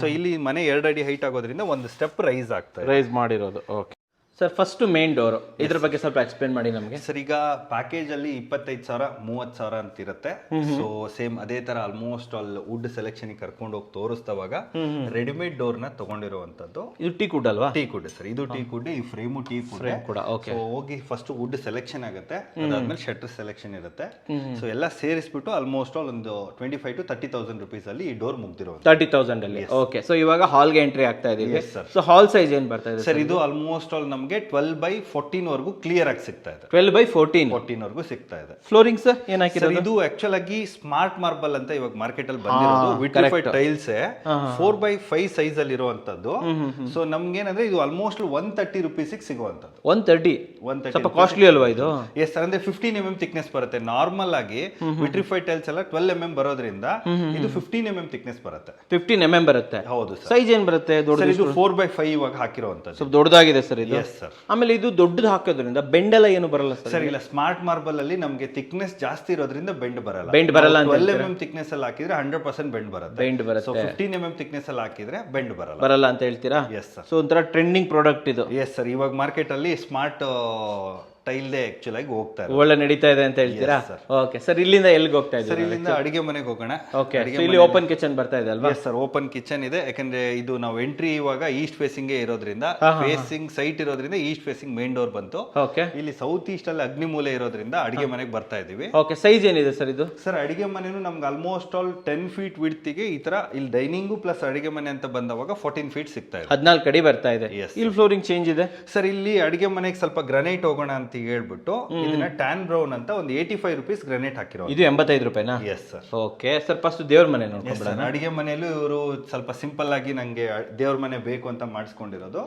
ಸೊ ಇಲ್ಲಿ ಮನೆ ಎರಡು ಅಡಿ ಹೈಟ್ ಆಗೋದ್ರಿಂದ ಒಂದು ಸ್ಟೆಪ್ ರೈಸ್ ಆಗ್ತದೆ ರೈಸ್ ಮಾಡಿರೋದು. Okay sir first main door ಇದ್ರ ಬಗ್ಗೆ ಸ್ವಲ್ಪ ಎಕ್ಸ್ಪ್ಲೇನ್ ಮಾಡಿ ನಮಗೆ. ಸರ್ ಈಗ ಪ್ಯಾಕೇಜ್ ಅಲ್ಲಿ ಇಪ್ಪತ್ತೈದು ಸಾವಿರ ಮೂವತ್ತು ಸಾವಿರ ಅಂತ ಇರುತ್ತೆ ಸೊ ಸೇಮ್ ಅದೇ ತರ ಆಲ್ಮೋಸ್ಟ್ ಆಲ್ ವುಡ್ ಸೆಲೆಕ್ಷನ್ ಕರ್ಕೊಂಡು ಹೋಗಿ ತೋರಿಸ್ತವಾಗ ರೆಡಿಮೇಡ್ ಡೋರ್ನ ತಗೊಂಡಿರುವಂತದ್ದು. ಇದು ಟೀ ಕುಡ್ ಅಲ್ವಾ? ಟೀ ಕುಡ್ ಸರ್ ಇದು ಟೀ ಕುಡ್ ಈ ಫ್ರೇಮು ಟೀ ಕುಡ್ ಕೂಡ ಓಕೆ ಹೋಗಿ ಫಸ್ಟ್ ವುಡ್ ಸೆಲೆಕ್ಷನ್ ಆಗುತ್ತೆ. ಅದಾದ್ಮೇಲೆ ಶಟರ್ ಸೆಲೆಕ್ಷನ್ ಇರುತ್ತೆ. ಸೊ ಎಲ್ಲ ಸೇರಿಸ್ಬಿಟ್ಟು ಆಲ್ಮೋಸ್ಟ್ ಆಲ್ ಒಂದು twenty five to thirty thousand rupees ಅಲ್ಲಿ ಈ ಡೋರ್ ಮುಗ್ದಿರೋ ತರ್ಟಿ ತೌಸಂಡ್ ಅಲ್ಲಿ. ಓಕೆ ಸೊ ಇವಾಗ ಹಾಲ್ಗೆ ಎಂಟ್ರಿ ಆಗ್ತಾ ಇದೆ. ಸೊ ಹಾಲ್ ಸೈಜ್ ಏನ್ ಬರ್ತಾ ಇದೆ ಸರ್ ಇದು ಆಲ್ಮೋಸ್ಟ್ ಆಲ್ ನಮಗೆ ಟ್ವೆಲ್ ಬೈ ಫೋರ್ಟೀನ್ ವರೆಗೂ ಕ್ಲಿಯರ್ ಆಗಿ ಸಿಗ್ತಾ ಇದೆ. ಟ್ವೆಲ್ ಬೈ ಫೋರ್ಟೀನ್ ಫೋರ್ಟೀನ್ ವರೆಗೂ ಸಿಗ್ತಾ ಇದೆ. ಫ್ಲೋರಿಂಗ್ ಸರ್ ಏನ್ ಸರ್ ಹಾಕಿರೋದು? ಇದು ಆಕ್ಚುಲ್ ಆಗಿ ಸ್ಮಾರ್ಟ್ ಮಾರ್ಬಲ್ ಅಂತ ಇವಾಗ ಮಾರ್ಕೆಟ್ ಅಲ್ಲಿ ಬಂದಿರೋದು. Vitrified tiles four by five size ಅಲ್ಲಿ ಇರುವಂತದ್ದು. ಸೊ ನಮ್ಗೆ ಏನಂದ್ರೆ ಇದು ಆಲ್ಮೋಸ್ಟ್ ಒನ್ ತರ್ಟಿ ರುಪೀಸ್ ಸಿಗುವಂತದ್ದು. ಒನ್ ತರ್ಟಿ ಒನ್ ತರ್ಟಿ ಸ್ವಲ್ಪ ಕಾಸ್ಟ್ಲಿ ಅಲ್ವಾ ಇದು? ಎಸ್ ಅಂದ್ರೆ ಫಿಫ್ಟೀನ್ ಎಂ ಎಂ ಥಿಕ್ನೆಸ್ ಬರುತ್ತೆ. ನಾರ್ಮಲ್ ಆಗಿ ವಿಟ್ರಿಫೈಡ್ ಟೈಲ್ಸ್ ಎಲ್ಲ ಟ್ವೆಲ್ ಎಂ ಎಂ ಬರೋದ್ರಿಂದ ಇದು ಫಿಫ್ಟೀನ್ ಎಂ ಎಂ ಥಿಕ್ನೆಸ್ ಬರುತ್ತೆ. ಫಿಫ್ಟೀನ್ ಎಂ ಎಂ ಬರುತ್ತೆ. ಹೌದು ಸೈಜ್ ಏನ್ ಬರುತ್ತೆ? ದೊಡ್ಡ ಇದು ಫೋರ್ ಬೈ ಫೈವ್ ಇವಾಗ ಹಾಕಿರುವಂತದ್ದು. ಸ್ವಲ್ಪ ದೊಡ್ಡದಾಗಿದೆ ಸರ್ ಇದು. Yes sir. ಆಮೇಲೆ ಇದು ದೊಡ್ಡದು ಹಾಕೋದ್ರಿಂದ ಬೆಂಡೆಲ್ಲ ಏನು ಬರಲ್ಲ ಸರ್? ಸರ್ ಇಲ್ಲ ಸ್ಮಾರ್ಟ್ ಮಾರ್ಬಲ್ ಅಲ್ಲಿ ನಮಗೆ ಥಿಕ್ನೆಸ್ ಜಾಸ್ತಿ ಇರೋದ್ರಿಂದ ಬೆಂಡ್ ಬರಲ್ಲ. ಬೆಂಡ್ ಬರಲ್ಲ ಅಂತ ಟ್ವೆಲ್ ಎಂ ಎಂ ಥಿಕ್ನೆಸ್ ಅಲ್ಲಿ ಹಾಕಿದ್ರೆ ಹಂಡ್ರೆಡ್ ಪರ್ಸೆಂಟ್ ಬೆಂಡ್ ಬರುತ್ತೆ. ಬೆಂಡ್ ಸೊ ಬರುತ್ತೆ ಫಿಫ್ಟೀನ್ ಎಂ ಎಂ ಥಿಕ್ನೆಸ್ ಅಲ್ಲಿ ಹಾಕಿದ್ರೆ ಬೆಂಡ್ ಬರಲ್ಲ. ಬರಲ್ಲ ಅಂತ ಹೇಳ್ತೀರಾ? ಎಸ್ ಸರ್ ಸೊ ಒಂಥರ ಟ್ರೆಂಡಿಂಗ್ ಪ್ರಾಡಕ್ಟ್ ಇದು. ಎಸ್ ಸರ್ ಇವಾಗ ಮಾರ್ಕೆಟ್ ಅಲ್ಲಿ ಸ್ಮಾರ್ಟ್ ಟೈಲ್ದೇ ಆಕ್ಚುಲ್ ಆಗಿ ಹೋಗ್ತಾ ಇದೆ ಒಳ್ಳೆ ನಡೀತಾ ಇದೆ ಅಂತ ಹೇಳ್ತೀರಾ? ಓಕೆ ಸರ್ ಇಲ್ಲಿಂದ ಎಲ್ಲಿಗೆ ಹೋಗ್ತಾ ಸರ್ ಇಲ್ಲಿಂದ ಅಡಿಗೆ ಮನೆಗೆ ಹೋಗೋಣ. ಓಕೆ ಇಲ್ಲಿ ಓಪನ್ ಕಿಚನ್ ಬರ್ತಾ ಇದೆ ಅಲ್ವಾ? ಸರ್ ಓಪನ್ ಕಿಚನ್ ಇದೆ. ಯಾಕಂದ್ರೆ ಇದು ನಾವು ಎಂಟ್ರಿ ಇವಾಗ ಈಸ್ಟ್ ಫೇಸಿಂಗ್ ಇರೋದ್ರಿಂದ ಫೇಸಿಂಗ್ ಸೈಟ್ ಇರೋದ್ರಿಂದ ಈಸ್ಟ್ ಫೇಸಿಂಗ್ ಮೇನ್ ಡೋರ್ ಬಂತು. ಓಕೆ ಇಲ್ಲಿ ಸೌತ್ ಈಸ್ಟ್ ಅಲ್ಲಿ ಅಗ್ನಿಮೂಲೆ ಇರೋದ್ರಿಂದ ಅಡಿಗೆ ಮನೆಗೆ ಬರ್ತಾ ಇದೀವಿ ಓಕೆ ಸೈಜ್ ಏನಿದೆ ಸರ್ ಇದು? ಸರ್ ಅಡಿಗೆ ಮನೆನು ನಮ್ಗೆ ಆಲ್ಮೋಸ್ಟ್ ಆಲ್ ಟೆನ್ ಫೀಟ್ ವಿಡ್ತಿಗೆ ಈ ತರ ಇಲ್ಲಿ ಡೈನಿಂಗು ಪ್ಲಸ್ ಅಡಿಗೆ ಮನೆ ಅಂತ ಬಂದವಾಗ ಫೋರ್ಟೀನ್ ಫೀಟ್ ಸಿಗ್ತಾ ಇದೆ. ಹದಿನಾಲ್ಕು ಅಡಿ ಬರ್ತಾ ಇದೆ. ಇಲ್ಲಿ ಫ್ಲೋರಿಂಗ್ ಚೇಂಜ್ ಇದೆ? ಸರ್ ಇಲ್ಲಿ ಅಡಿಗೆ ಮನೆಗೆ ಸ್ವಲ್ಪ ಗ್ರನೈಟ್ ಹೋಗೋಣ ಅಂತ ಹೇಳ್ಬಿಟ್ಟು ಇದನ್ನ ಟ್ಯಾನ್ ಬ್ರೌನ್ ಅಂತ ಒಂದು ಏಯ್ಟಿ ಫೈವ್ ರುಪೀಸ್ ಗ್ರಾನೇಟ್ ಹಾಕಿರೋ ಇದು ಎಂಬತ್ತೈದು ರೂಪಾಯಿನಾ? Yes sir okay sir first ದೇವ್ರ ಮನೆ ನೋಡ್ಕೊಂಡ್ಬಿಡೋಣ ಅಡಿಗೆ ಮನೆಯಲ್ಲೂ ಇವರು ಸ್ವಲ್ಪ ಸಿಂಪಲ್ ಆಗಿ ನಂಗೆ ದೇವ್ರ ಮನೆ ಬೇಕು ಅಂತ ಮಾಡಿಸ್ಕೊಂಡಿರೋದು.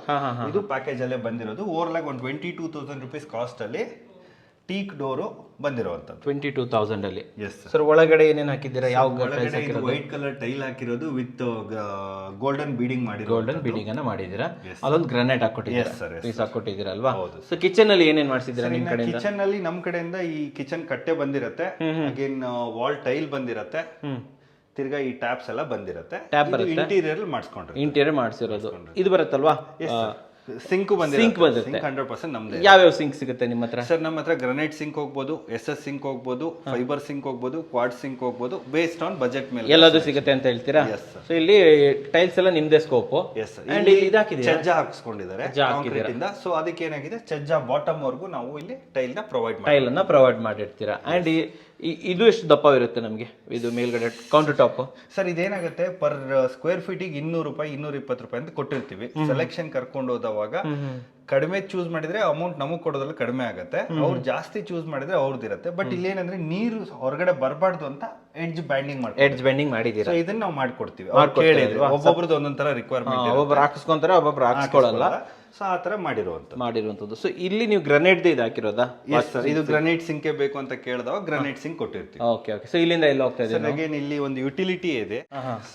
ಇದು ಪ್ಯಾಕೇಜ್ ಅಲ್ಲೇ ಬಂದಿರೋದು. ಓವರ್ ಆಗಿ ಒಂದು twenty two thousand rupees cost ಅಲ್ಲಿ ಟೀಕ್ ಡೋರು ಬಂದಿರುವಂತದ್ದು ಟ್ವೆಂಟಿ ಟೂ ತೌಸಂಡ್ ಅಲ್ಲಿ. ಎಸ್ ಸರ್ ಸರ್ ಒಳಗಡೆ ಏನೇನು ಹಾಕಿದ್ದೀರಾ? ಯಾವ ಒಳಗಡೆ ಇದು ವೈಟ್ ಕಲರ್ ಟೈಲ್ ಹಾಕಿರೋದು ವಿತ್ ಗೋಲ್ಡನ್ ಬೀಡಿಂಗ್ ಮಾಡಿ ಗೋಲ್ಡನ್ ಬಿಲ್ಡಿಂಗ್ ಅನ್ನ ಮಾಡಿದ್ದೀರಾ? ಅಲ್ಲೊಂದು ಗ್ರಾನೈಟ್ ಹಾಕೊಟ್ಟಿದ್ದೀರಾ Yes, sir, yes, ಪೀಸ್ ಹಾಕೊಟ್ಟಿದ್ದೀರಾ ಅಲ್ವಾ? ಹೌದು, ಸೊ ಕಿಚನ್ ಅಲ್ಲಿ ಏನೇನು ಮಾಡಿಸಿದ್ದೀರಾ ನಿಮ್ಮ ಕಡೆಯಿಂದ? ಕಿಚನ್ ಅಲ್ಲಿ ನಮ್ ಕಡೆಯಿಂದ ಈ ಕಿಚನ್ ಕಟ್ಟೆ ಬಂದಿರತ್ತೆ. ಅಗೇನ್ ವಾಲ್ ಟೈಲ್ ಬಂದಿರತ್ತೆ. ತಿರ್ಗಾ ಈ ಟ್ಯಾಪ್ಸ್ ಎಲ್ಲ ಬಂದಿರತ್ತೆ. ಇಂಟೀರಿಯರ್ ಮಾಡಿಸ್ಕೊಂಡ್ರಿ ಇಂಟೀರಿಯರ್ ಮಾಡಿಸಿರೋದು. ಇದು ಬರುತ್ತಲ್ವಾ? ಸಿಂಕ್ ಸಿಂಕ್ ಬಂದಿರುತ್ತೆ. ಹಂಡ್ರೆಡ್ ಪರ್ಸೆಂಟ್ ನಮ್ದೇ ಯಾವ್ಯಾವ ಸಿಂಕ್ ಸಿಗುತ್ತೆ ನಿಮ್ಮ ಹತ್ರ? ಸರ್ ನಮ್ಮ ಹತ್ರ ಗ್ರನೈಟ್ ಸಿಂಕ್ ಹೋಗ್ಬೋದು ಎಸ್ ಎಸ್ ಸಿಂಕ್ ಹೋಗ್ಬೋದು ಫೈಬರ್ ಸಿಂಕ್ ಹೋಗ್ಬೋದು ಕ್ವಾಡ್ ಸಿಂಕ್ ಹೋಗ್ಬೋದು ಬೇಸ್ಡ್ ಆನ್ ಬಜೆಟ್ ಮೇಲೆ ಎಲ್ಲದು ಸಿಗುತ್ತೆ ಅಂತ ಹೇಳ್ತೀರಾ. ಸೊ ಇಲ್ಲಿ ಟೈಲ್ಸ್ ಎಲ್ಲ ನಿಮ್ದೇ ಸ್ಕೋಪ್ ಎಸ್ ಅಂಡ್ ಇಲ್ಲಿ ಇದಾಕಿದೆ ಚಜ್ಜ ಹಾಕಿಸ್ಕೊಂಡಿದ್ದಾರೆ ಕಾಂಕ್ರೀಟ್ ಇಂದ. ಸೊ ಅದಕ್ಕೆ ಏನಾಗಿದೆ? ಚಜ್ಜ ಬಾಟಮ್ ವರೆಗೂ ನಾವು ಇಲ್ಲಿ ಟೈಲ್ನ ಪ್ರೊವೈಡ್ ಟೈಲ್ ಅನ್ನ ಪ್ರೊವೈಡ್ ಮಾಡಿರ್ತೀರಾ? ಅಂಡ್ ಇದು ಎಷ್ಟು ದಪ್ಪ ಇರುತ್ತೆ ನಮಗೆ? ಇದು ಮೇಲ್ಗಡೆ ಕೌಂಟರ್ ಟಾಪ್ ಸರ್ ಇದೇನಾಗುತ್ತೆ? ಪರ್ ಸ್ಕ್ವೇರ್ ಫೀಟಿಗೆ ಇನ್ನೂರು ರೂಪಾಯಿ ಇನ್ನೂರ ಇಪ್ಪತ್ತು ರೂಪಾಯಿ ಅಂತ ಕೊಟ್ಟಿರ್ತೀವಿ. ಸೆಲೆಕ್ಷನ್ ಕರ್ಕೊಂಡು ಹೋದವಾಗ ಕಡಿಮೆ ಚೂಸ್ ಮಾಡಿದ್ರೆ ಅಮೌಂಟ್ ನಮಗ್ ಕೊಡೋದ್ರಲ್ಲಿ ಕಡಿಮೆ ಆಗುತ್ತೆ. ಅವ್ರು ಜಾಸ್ತಿ ಚೂಸ್ ಮಾಡಿದ್ರೆ ಅವ್ರದ್ದು ಇರುತ್ತೆ. ಬಟ್ ಇಲ್ಲೇನಂದ್ರೆ ನೀರು ಹೊರಗಡೆ ಬರಬಾರ್ದು ಅಂತ ಎಡ್ಜ್ ಬ್ಯಾಂಡಿಂಗ್ ಮಾಡಿ ಎಡ್ಜ್ ಬ್ಯಾಂಡಿಂಗ್ ಮಾಡಿದೀರಾ ಇದನ್ನ ನಾವು ಮಾಡ್ಕೊಡ್ತೀವಿ. ಒಬ್ಬೊಬ್ರದ್ದು ಒಂದೊಂದ್ ತರ ರಿಕ್ವೈರ್ಮೆಂಟ್ ಒಬ್ಬೊಬ್ರು ಹಾಕಿಸ್ಕೊಂತಾರೆ ಒಬ್ಬೊಬ್ರು ಹಾಕಿಸ್ಕೊಳ್ಳಲ್ಲ ಸೊ ಆ ತರ ಮಾಡಿರುವಂತ ಮಾಡಿರುವಂತದ್ದು ಸೊ ಇಲ್ಲಿ ನೀವು ಗ್ರನೇಟ್ ಇದು ಹಾಕಿರೋದಾ ಎಸ್ ಸರ್ ಇದು ಗ್ರನೈಟ್ ಸಿಂಕೆ ಬೇಕು ಅಂತ ಕೇಳಿದಾಗ ಗ್ರನೈಟ್ ಸಿಂಕ್ ಕೊಟ್ಟಿರ್ತೀವಿ. ಓಕೆ ಓಕೆ ಸೊ ಇಲ್ಲಿಂದ ಎಲ್ಲಿ ಹೋಗ್ತಾ ಇದೆ ಅಗೇನ್ ಇಲ್ಲಿ ಒಂದು ಯುಟಿಲಿಟಿ ಇದೆ.